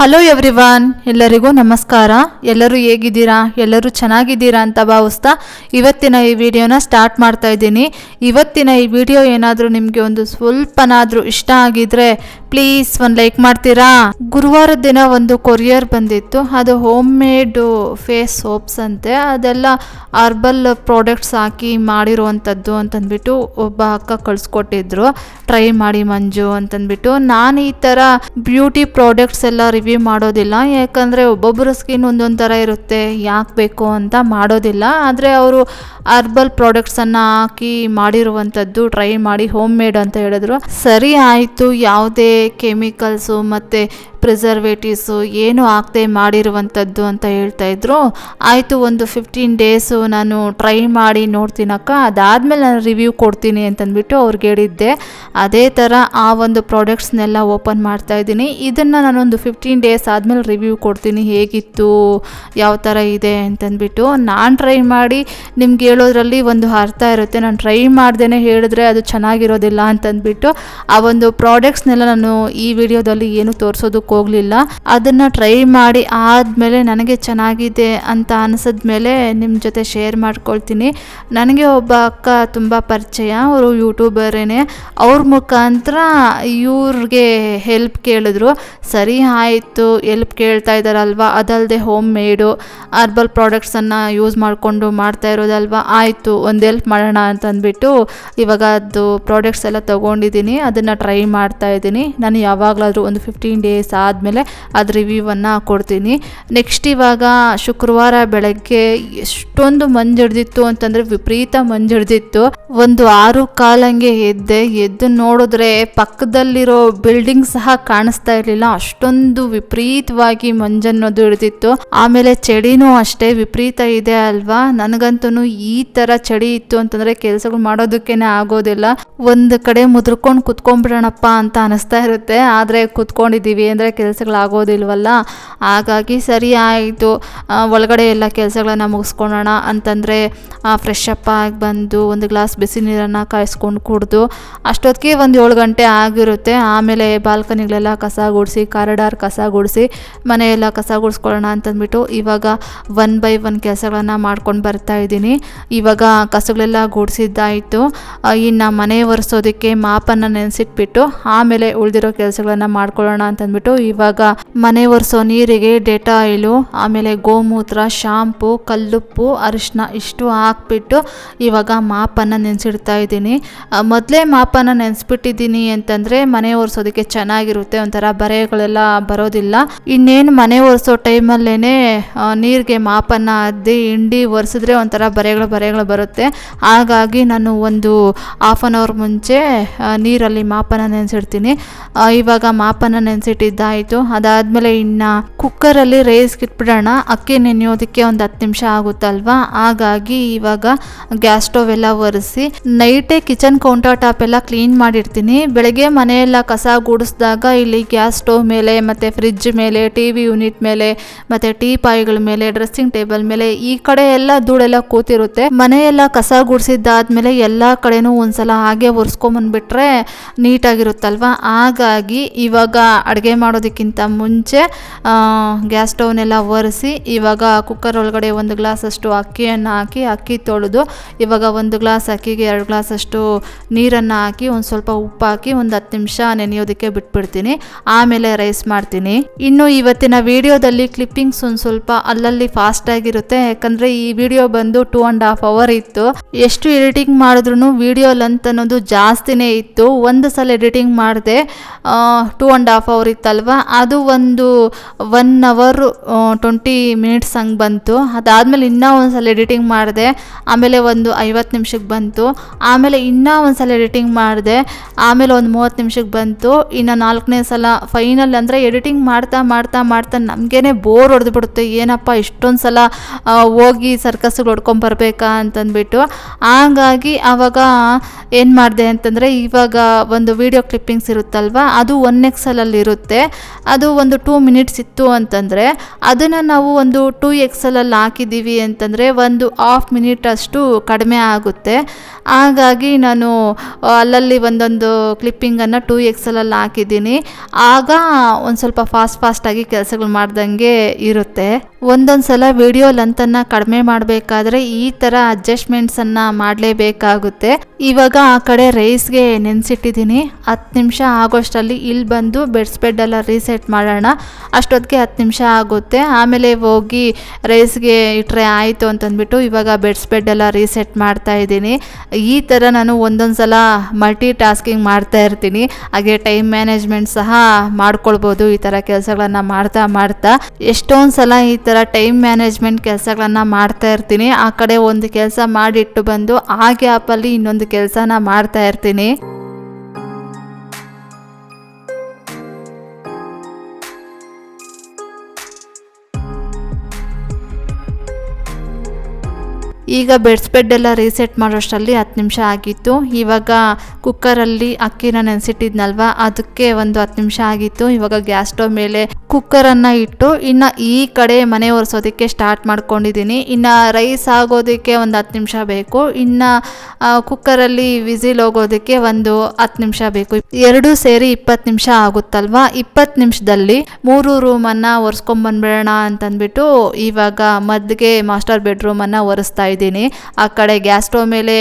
Hello everyone ಎಲ್ಲರಿಗೂ ನಮಸ್ಕಾರ. ಎಲ್ಲರೂ ಹೇಗಿದ್ದೀರಾ? ಎಲ್ಲರೂ ಚೆನ್ನಾಗಿದ್ದೀರಾ ಅಂತ ಭಾವಿಸ್ತಾ ಇವತ್ತಿನ ಈ ವಿಡಿಯೋನ ಸ್ಟಾರ್ಟ್ ಮಾಡ್ತಾ ಇದ್ದೀನಿ. ಇವತ್ತಿನ ಈ ವಿಡಿಯೋ ಏನಾದರೂ ನಿಮಗೆ ಒಂದು ಸ್ವಲ್ಪನಾದರೂ ಇಷ್ಟ ಆಗಿದ್ರೆ ಪ್ಲೀಸ್ ಒಂದು ಲೈಕ್ ಮಾಡ್ತೀರಾ? ಗುರುವಾರದ ದಿನ ಒಂದು ಕೊರಿಯರ್ ಬಂದಿತ್ತು. ಅದು ಹೋಮ್ ಮೇಡ್ ಫೇಸ್ ಸೋಪ್ಸ್ ಅಂತೆ. ಅದೆಲ್ಲ ಹರ್ಬಲ್ ಪ್ರಾಡಕ್ಟ್ಸ್ ಹಾಕಿ ಮಾಡಿರುವಂಥದ್ದು ಅಂತಂದ್ಬಿಟ್ಟು ಒಬ್ಬ ಅಕ್ಕ ಕಳಿಸ್ಕೊಟ್ಟಿದ್ರು. ಟ್ರೈ ಮಾಡಿ ಮಂಜು ಅಂತಂದ್ಬಿಟ್ಟು. ನಾನು ಈ ಥರ ಬ್ಯೂಟಿ ಪ್ರಾಡಕ್ಟ್ಸ್ ಎಲ್ಲ ರಿವ್ಯೂ ಮಾಡೋದಿಲ್ಲ. ಯಾಕಂದರೆ ಒಬ್ಬೊಬ್ಬರ ಸ್ಕಿನ್ ಒಂದೊಂದು ಥರ ಇರುತ್ತೆ. ಯಾಕೆ ಬೇಕು ಅಂತ ಮಾಡೋದಿಲ್ಲ. ಆದರೆ ಅವರು ಅರ್ಬಲ್ ಪ್ರಾಡಕ್ಟ್ಸನ್ನು ಹಾಕಿ ಮಾಡಿರುವಂಥದ್ದು ಟ್ರೈ ಮಾಡಿ ಹೋಮ್ ಮೇಡ್ ಅಂತ ಹೇಳಿದ್ರು. ಸರಿ ಆಯಿತು. ಯಾವುದೇ ಕೆಮಿಕಲ್ಸು ಮತ್ತು ಪ್ರಿಸರ್ವೇಟಿವ್ಸು ಏನು ಹಾಕದೆ ಮಾಡಿರುವಂಥದ್ದು ಅಂತ ಹೇಳ್ತಾ ಇದ್ರು. ಆಯಿತು ಒಂದು ಫಿಫ್ಟೀನ್ ಡೇಸು ನಾನು ಟ್ರೈ ಮಾಡಿ ನೋಡ್ತೀನಕ್ಕ ಅದಾದಮೇಲೆ ನಾನು ರಿವ್ಯೂ ಕೊಡ್ತೀನಿ ಅಂತಂದ್ಬಿಟ್ಟು ಅವ್ರಿಗೆ ಹೇಳಿದ್ದೆ. ಅದೇ ಥರ ಆ ಒಂದು ಪ್ರಾಡಕ್ಟ್ಸ್ನೆಲ್ಲ ಓಪನ್ ಮಾಡ್ತಾ ಇದ್ದೀನಿ. ಇದನ್ನು ನಾನೊಂದು ಫಿಫ್ಟೀನ್ ಡೇಸ್ ಆದಮೇಲೆ ರಿವ್ಯೂ ಕೊಡ್ತೀನಿ. ಹೇಗಿತ್ತು, ಯಾವ ಥರ ಇದೆ ಅಂತಂದ್ಬಿಟ್ಟು ನಾನು ಟ್ರೈ ಮಾಡಿ ನಿಮ್ಗೆ ಹೇಳೋದ್ರಲ್ಲಿ ಒಂದು ಅರ್ಥ ಇರುತ್ತೆ. ನಾನು ಟ್ರೈ ಮಾಡ್ದೇ ಹೇಳಿದ್ರೆ ಅದು ಚೆನ್ನಾಗಿರೋದಿಲ್ಲ ಅಂತಂದ್ಬಿಟ್ಟು ಆ ಒಂದು ಪ್ರಾಡಕ್ಟ್ಸ್ನೆಲ್ಲ ನಾನು ಈ ವಿಡಿಯೋದಲ್ಲಿ ಏನು ತೋರಿಸೋದಕ್ಕೆ ಹೋಗಲಿಲ್ಲ. ಅದನ್ನು ಟ್ರೈ ಮಾಡಿ ಆದಮೇಲೆ ನನಗೆ ಚೆನ್ನಾಗಿದೆ ಅಂತ ಅನಿಸಿದ್ಮೇಲೆ ನಿಮ್ಮ ಜೊತೆ ಶೇರ್ ಮಾಡ್ಕೊಳ್ತೀನಿ. ನನಗೆ ಒಬ್ಬ ಅಕ್ಕ ತುಂಬ ಪರಿಚಯ, ಅವರು ಯೂಟ್ಯೂಬರೇನೆ ಅವ್ರ ಮುಖಾಂತರ ಇವ್ರಿಗೆ ಹೆಲ್ಪ್ ಕೇಳಿದ್ರು. ಸರಿ ಆಯಿತು ಹೆಲ್ಪ್ ಕೇಳ್ತಾ ಇದ್ದಾರಲ್ವ ಅದಲ್ಲದೆ ಹೋಮ್ ಮೇಡು ಅರ್ಬಲ್ ಪ್ರಾಡಕ್ಟ್ಸನ್ನು ಯೂಸ್ ಮಾಡಿಕೊಂಡು ಮಾಡ್ತಾ ಇರೋದಲ್ವಾ? ಆಯಿತು, ಒಂದು ಹೆಲ್ಪ್ ಮಾಡೋಣ ಅಂತ ಅಂದ್ಬಿಟ್ಟು ಇವಾಗ ಅದು ಪ್ರಾಡಕ್ಟ್ಸ್ ಎಲ್ಲ ತೊಗೊಂಡಿದ್ದೀನಿ. ಅದನ್ನು ಟ್ರೈ ಮಾಡ್ತಾ ಇದ್ದೀನಿ. ನಾನು ಯಾವಾಗಲಾದರೂ ಒಂದು ಫಿಫ್ಟೀನ್ ಡೇಸ್ ಆದಮೇಲೆ ಅದು ರಿವ್ಯೂವನ್ನು ಕೊಡ್ತೀನಿ. ನೆಕ್ಸ್ಟ್ ಇವಾಗ ಶುಕ್ರವಾರ ಬೆಳಗ್ಗೆ ಎಷ್ಟೊಂದು ಮಂಜಿಡ್ದಿತ್ತು ಅಂತಂದರೆ ವಿಪರೀತ ಮಂಜಿಡ್ದಿತ್ತು. ಒಂದು ಆರು ಕಾಲಂಗೆ ಎದ್ದೆ, ಎದ್ದು ನೋಡಿದ್ರೆ ಪಕ್ಕದಲ್ಲಿರೋ ಬಿಲ್ಡಿಂಗ್ ಸಹ ಕಾಣಿಸ್ತಾ ಇರಲಿಲ್ಲ. ಅಷ್ಟೊಂದು ವಿಪರೀತವಾಗಿ ಮಂಜನ್ನೋದು ಹಿಡ್ದಿತ್ತು ಆಮೇಲೆ ಚಳಿನೂ ಅಷ್ಟೇ ವಿಪರೀತ ಇದೆ ಅಲ್ವಾ? ನನಗಂತೂ ಈ ಥರ ಚಳಿ ಇತ್ತು ಅಂತಂದರೆ ಕೆಲಸಗಳು ಮಾಡೋದಕ್ಕೇನೆ ಆಗೋದಿಲ್ಲ. ಒಂದು ಕಡೆ ಮುದ್ರಕೊಂಡು ಕುತ್ಕೊಂಡ್ಬಿಡೋಣಪ್ಪ ಅಂತ ಅನಿಸ್ತಾ ಇರುತ್ತೆ. ಆದರೆ ಕುತ್ಕೊಂಡಿದ್ದೀವಿ ಅಂದರೆ ಕೆಲಸಗಳಾಗೋದಿಲ್ವಲ್ಲ? ಹಾಗಾಗಿ ಸರಿ ಆಯಿತು. ಒಳಗಡೆ ಎಲ್ಲ ಕೆಲಸಗಳನ್ನ ಮುಗಿಸ್ಕೊಳ್ಳೋಣ ಅಂತಂದರೆ ಫ್ರೆಶ್ ಅಪ್ ಆಗಿ ಬಂದು ಒಂದು ಗ್ಲಾಸ್ ಬಿಸಿ ನೀರನ್ನು ಕಾಯಿಸ್ಕೊಂಡು ಕುಡಿದು ಅಷ್ಟೊತ್ತಿಗೆ ಒಂದು ಏಳು ಗಂಟೆ ಆಗಿರುತ್ತೆ. ಆಮೇಲೆ ಬಾಲ್ಕನಿಗಳೆಲ್ಲ ಕಸ ಗುಡಿಸಿ ಕಾರಿಡಾರ್ ಕಸ ಗುಡಿಸಿ, ಮನೆಯೆಲ್ಲ ಕಸ ಗುಡಿಸ್ಕೊಳ್ಳೋಣ ಅಂತಂದ್ಬಿಟ್ಟು ಇವಾಗ ಒನ್ ಬೈ ಒನ್ ಕೆಲಸಗಳನ್ನು ಮಾಡ್ಕೊಂಡು ಬರ್ತಾ ಇದ್ದೀನಿ. ಇವಾಗ ಕಸಗಳೆಲ್ಲ ಗುಡಿಸಿದ್ದಾಯಿತು. ಇನ್ನು ಮನೆ ಒರೆಸೋದಕ್ಕೆ ಮಾಪನ್ನು ನೆನೆಸಿಟ್ಬಿಟ್ಟು ಆಮೇಲೆ ಉಳಿದಿರೋ ಕೆಲಸಗಳನ್ನು ಮಾಡ್ಕೊಳ್ಳೋಣ ಅಂತಂದ್ಬಿಟ್ಟು ಇವಾಗ ಮನೆ ಒರೆಸೋ ನೀರಿಗೆ ಡೆಟಾಯಿಲು ಆಮೇಲೆ ಗೋಮೂತ್ರ, ಶಾಂಪು, ಕಲ್ಲುಪ್ಪು ಅರಿಶಿನ ಇಷ್ಟು ಹಾಕ್ಬಿಟ್ಟು ಇವಾಗ ಮಾಪನ್ನು ನೆನೆಸಿಡ್ತಾ ಇದ್ದೀನಿ. ಮೊದಲೇ ಮಾಪನ್ನು ನೆನೆಸ್ಬಿಟ್ಟಿದ್ದೀನಿ ಅಂತಂದರೆ ಮನೆ ಒರೆಸೋದಕ್ಕೆ ಚೆನ್ನಾಗಿರುತ್ತೆ ಒಂಥರ ಬರೆಗಳೆಲ್ಲ ಬರೋದಿಲ್ಲ. ಇನ್ನೇನು ಮನೆ ಒರೆಸೋ ಟೈಮಲ್ಲೇ ನೀರಿಗೆ ಮಾಪನ್ನು ಅದ್ದಿ ಹಿಂಡಿ ಒರೆಸಿದ್ರೆ ಒಂಥರ ಬರೆಗಳು ಬರೆಗಳು ಬರುತ್ತೆ. ಹಾಗಾಗಿ ನಾನು ಒಂದು ಹಾಫ್ ಆನ್ ಅವರ್ ಮುಂಚೆ ನೀರಲ್ಲಿ ಮಾಪನ ನೆನೆಸಿಡ್ತೀನಿ. ಇವಾಗ ಮಾಪನ ನೆನೆಸಿಟ್ಟಿದ್ದಾಯಿತು ಅದಾದಮೇಲೆ ಇನ್ನು ಕುಕ್ಕರಲ್ಲಿ ರೇಸ್ಗೆ ಇಟ್ಬಿಡೋಣ. ಅಕ್ಕಿ ನೆನೆಯೋದಕ್ಕೆ ಒಂದು ಹತ್ತು ನಿಮಿಷ ಆಗುತ್ತಲ್ವಾ? ಹಾಗಾಗಿ ಇವಾಗ ಗ್ಯಾಸ್ ಸ್ಟೋವ್ ಎಲ್ಲ ಒರೆಸಿ ನೈಟೇ ಕಿಚನ್ ಕೌಂಟರ್ ಟಾಪ್ ಎಲ್ಲ ಕ್ಲೀನ್ ಮಾಡಿರ್ತೀನಿ. ಬೆಳಗ್ಗೆ ಮನೆಯೆಲ್ಲ ಕಸ ಗುಡಿಸಿದಾಗ ಇಲ್ಲಿ ಗ್ಯಾಸ್ ಸ್ಟವ್ ಮೇಲೆ ಮತ್ತು ಫ್ರಿಜ್ ಮೇಲೆ ಟಿ ವಿ ಯೂನಿಟ್ ಮೇಲೆ, ಮತ್ತು ಟೀ ಪಾಯಿಗಳ ಮೇಲೆ ಡ್ರೆಸ್ಸಿಂಗ್ ಟೇಬಲ್ ಮೇಲೆ ಈ ಕಡೆ ಎಲ್ಲ ಧೂಳೆಲ್ಲ ಕೂತಿರುತ್ತೆ. ಮನೆಯೆಲ್ಲ ಕಸ ಗುಡಿಸಿದ್ದಾದ್ಮೇಲೆ ಎಲ್ಲ ಕಡೆನೂ ಒಂದ್ಸಲ ಹಾಗೆ ಒರೆಸ್ಕೊಂಬಂದ್ಬಿಟ್ರೆ ನೀಟಾಗಿರುತ್ತಲ್ವ? ಹಾಗಾಗಿ ಇವಾಗ ಅಡುಗೆ ಮಾಡೋದಕ್ಕಿಂತ ಮುಂಚೆ ಗ್ಯಾಸ್ ಸ್ಟೌವ್ನೆಲ್ಲ ಒರೆಸಿ, ಇವಾಗ ಕುಕ್ಕರ್ ಒಳಗಡೆ ಒಂದು ಗ್ಲಾಸಷ್ಟು ಅಕ್ಕಿಯನ್ನು ಹಾಕಿ, ಅಕ್ಕಿ ತೊಳೆದು, ಇವಾಗ ಒಂದು ಗ್ಲಾಸ್ ಅಕ್ಕಿಗೆ ಎರಡು ಗ್ಲಾಸಷ್ಟು ನೀರನ್ನು ಹಾಕಿ, ಒಂದು ಸ್ವಲ್ಪ ಉಪ್ಪು ಹಾಕಿ, ಒಂದು ಹತ್ತು ನಿಮಿಷ ನೆನೆಯೋದಕ್ಕೆ ಬಿಟ್ಬಿಡ್ತೀನಿ. ಆಮೇಲೆ ರೈಸ್ ಮಾಡ್ತೀನಿ. ಇನ್ನು ಇವತ್ತಿನ ವಿಡಿಯೋದಲ್ಲಿ ಕ್ಲಿಪ್ಪಿಂಗ್ಸ್ ಒಂದು ಸ್ವಲ್ಪ ಅಲ್ಲಲ್ಲಿ ಫಾಸ್ಟ್ ಆಗಿರುತ್ತೆ. ಯಾಕಂದರೆ ಈ ವಿಡಿಯೋ ಬಂದು ಟೂ ಆ್ಯಂಡ್ ಹಾಫ್ ಅವರ್ ಇತ್ತು. ಎಷ್ಟು ಎಡಿಟಿಂಗ್ ಮಾಡಿದ್ರು ವಿಡಿಯೋ ಲೆಂತ್ ಅನ್ನೋದು ಜಾಸ್ತಿನೇ ಇತ್ತು. ಒಂದು ಸಲ ಎಡಿಟಿಂಗ್ ಮಾಡಿದೆ ಟೂ ಆ್ಯಂಡ್ ಹಾಫ್ ಅವರ್ ಇತ್ತಲ್ವ? ಅದು ಒಂದು ಒನ್ ಅವರ್ ಟ್ವೆಂಟಿ ಮಿನಿಟ್ಸ್ ಹಂಗೆ ಬಂತು. ಅದಾದಮೇಲೆ ಇನ್ನೂ ಒಂದು ಸಲ ಎಡಿಟಿಂಗ್ ಮಾಡಿದೆ. ಆಮೇಲೆ ಒಂದು ಐವತ್ತು ನಿಮಿಷಕ್ಕೆ ಬಂತು. ಆಮೇಲೆ ಇನ್ನೂ ಒಂದು ಸಲ ಎಡಿಟಿಂಗ್ ಮಾಡಿದೆ. ಆಮೇಲೆ ಒಂದು ಮೂವತ್ತು ನಿಮಿಷಕ್ಕೆ ಬಂತು. ಇನ್ನು ನಾಲ್ಕನೇ ಸಲ ಫೈನಲ್ ಅಂದರೆ ಎಡಿಟಿಂಗ್ ಮಾಡ್ತಾ ಮಾಡ್ತಾ ಮಾಡ್ತಾ ನಮಗೇನೆ ಬೋರ್ ಹೊಡೆದ್ಬಿಡುತ್ತೆ. ಏನಪ್ಪ, ಇಷ್ಟೊಂದು ಸಲ ಹೋಗಿ ಸರ್ಕಸ್ಗಳು ಹೊಡ್ಕೊಂಬರ್ಬೇಕಾ ಅಂತಂದ್ಬಿಟ್ಟು. ಹಾಗಾಗಿ ಆವಾಗ ಏನು ಮಾಡಿದೆ ಅಂತಂದರೆ ಇವಾಗ ಒಂದು ವಿಡಿಯೋ ಕ್ಲಿಪ್ಪಿಂಗ್ಸ್ ಇರುತ್ತಲ್ವ? ಅದು ಒನ್ ಎಕ್ಸಲಲ್ಲಿ ಇರುತ್ತೆ ಅದು ಒಂದು ಟೂ ಮಿನಿಟ್ಸ್ ಇತ್ತು ಅಂತಂದರೆ ಅದನ್ನು ನಾವು ಒಂದು ಟೂ ಎಕ್ಸಲಲ್ಲಿ ಹಾಕಿದ್ದೀವಿ ಅಂತಂದರೆ ಒಂದು ಹಾಫ್ ಮಿನಿಟ್ ಅಷ್ಟು ಕಡಿಮೆ ಆಗುತ್ತೆ. ಹಾಗಾಗಿ ನಾನು ಅಲ್ಲಲ್ಲಿ ಒಂದೊಂದು ಕ್ಲಿಪ್ಪಿಂಗನ್ನು ಟೂ ಎಕ್ಸಲಲ್ಲಿ ಹಾಕಿದ್ದೀನಿ. ಆಗ ಒಂದು ಸ್ವಲ್ಪ ಫಾಸ್ಟ್ ಫಾಸ್ಟಾಗಿ ಕೆಲಸಗಳು ಮಾಡ್ದಂಗೆ ಇರುತ್ತೆ. ಒಂದೊಂದು ಸಲ ವಿಡಿಯೋ ಲಂತನ್ನು ಕಡಿಮೆ ಮಾಡಬೇಕಾದ್ರೆ ಈ ಥರ ಅಡ್ಜಸ್ಟ್ಮೆಂಟ್ಸನ್ನು ಮಾಡಲೇಬೇಕಾಗುತ್ತೆ. ಇವಾಗ ಆ ಕಡೆ ರೈಸ್ಗೆ ನೆನೆಸಿಟ್ಟಿದ್ದೀನಿ. ಹತ್ತು ನಿಮಿಷ ಆಗೋಷ್ಟರಲ್ಲಿ ಇಲ್ಲಿ ಬಂದು ಬೆಡ್ಸ್ ಬೆಡ್ ಎಲ್ಲ ರೀಸೆಟ್ ಮಾಡೋಣ. ಅಷ್ಟೊತ್ತಿಗೆ ಹತ್ತು ನಿಮಿಷ ಆಗುತ್ತೆ. ಆಮೇಲೆ ಹೋಗಿ ರೈಸ್ಗೆ ಇಟ್ಟರೆ ಆಯಿತು ಅಂತಂದ್ಬಿಟ್ಟು ಇವಾಗ ಬೆಡ್ಸ್ ಬೆಡ್ ಎಲ್ಲ ರೀಸೆಟ್ ಮಾಡ್ತಾ ಇದ್ದೀನಿ. ಈ ಥರ ನಾನು ಒಂದೊಂದು ಸಲ ಮಲ್ಟಿ ಟಾಸ್ಕಿಂಗ್ ಮಾಡ್ತಾ ಇರ್ತೀನಿ. ಹಾಗೆ ಟೈಮ್ ಮ್ಯಾನೇಜ್ಮೆಂಟ್ ಸಹ ಮಾಡ್ಕೊಳ್ಬೋದು ಈ ಥರ ಕೆಲಸಗಳನ್ನು ಮಾಡ್ತಾ ಮಾಡ್ತಾ. ಎಷ್ಟೊಂದು ಸಲ ಈ ಥರ ಟೈಮ್ ಮ್ಯಾನೇಜ್ಮೆಂಟ್ ಕೆಲಸಗಳನ್ನು ಮಾಡ್ತಾ ಇರ್ತೀನಿ. ಆ ಕಡೆ ಒಂದು ಕೆಲಸ ಮಾಡಿಟ್ಟು ಬಂದು ಆ ಗ್ಯಾಪಲ್ಲಿ ಇನ್ನೊಂದು ಕೆಲಸನ ಮಾಡ್ತಾ ಇರ್ತೀನಿ. ಈಗ ಬೆಡ್ಸ್ ಎಲ್ಲ ರೀಸೆಟ್ ಮಾಡೋಷ್ಟರಲ್ಲಿ ಹತ್ತು ನಿಮಿಷ ಆಗಿತ್ತು. ಇವಾಗ ಕುಕ್ಕರಲ್ಲಿ ಅಕ್ಕಿನ ನೆನೆಸಿಟ್ಟಿದ್ನಲ್ವ? ಅದಕ್ಕೆ ಒಂದು ಹತ್ತು ನಿಮಿಷ ಆಗಿತ್ತು. ಇವಾಗ ಗ್ಯಾಸ್ ಸ್ಟವ್ ಮೇಲೆ ಕುಕ್ಕರನ್ನು ಇಟ್ಟು ಇನ್ನು ಈ ಕಡೆ ಮನೆ ಒರೆಸೋದಕ್ಕೆ ಸ್ಟಾರ್ಟ್ ಮಾಡ್ಕೊಂಡಿದ್ದೀನಿ ಇನ್ನು ರೈಸ್ ಆಗೋದಕ್ಕೆ ಒಂದು ಹತ್ತು ನಿಮಿಷ ಬೇಕು. ಇನ್ನು ಕುಕ್ಕರಲ್ಲಿ ವಿಸಿಲ್ ಹೋಗೋದಕ್ಕೆ ಒಂದು ಹತ್ತು ನಿಮಿಷ ಬೇಕು. ಎರಡೂ ಸೇರಿ ಇಪ್ಪತ್ತು ನಿಮಿಷ ಆಗುತ್ತಲ್ವಾ? ಇಪ್ಪತ್ತು ನಿಮಿಷದಲ್ಲಿ ಮೂರು ರೂಮನ್ನು ಒರೆಸ್ಕೊಂಬಂದ್ಬಿಡೋಣ ಅಂತಂದ್ಬಿಟ್ಟು ಇವಾಗ ಮದ್ಗೆ ಮಾಸ್ಟರ್ ಬೆಡ್ರೂಮನ್ನು ಒರೆಸ್ತಾ ಇದ್ದೀನಿ ಆ ಕಡೆ ಗ್ಯಾಸ್ ಸ್ಟವ್ ಮೇಲೆ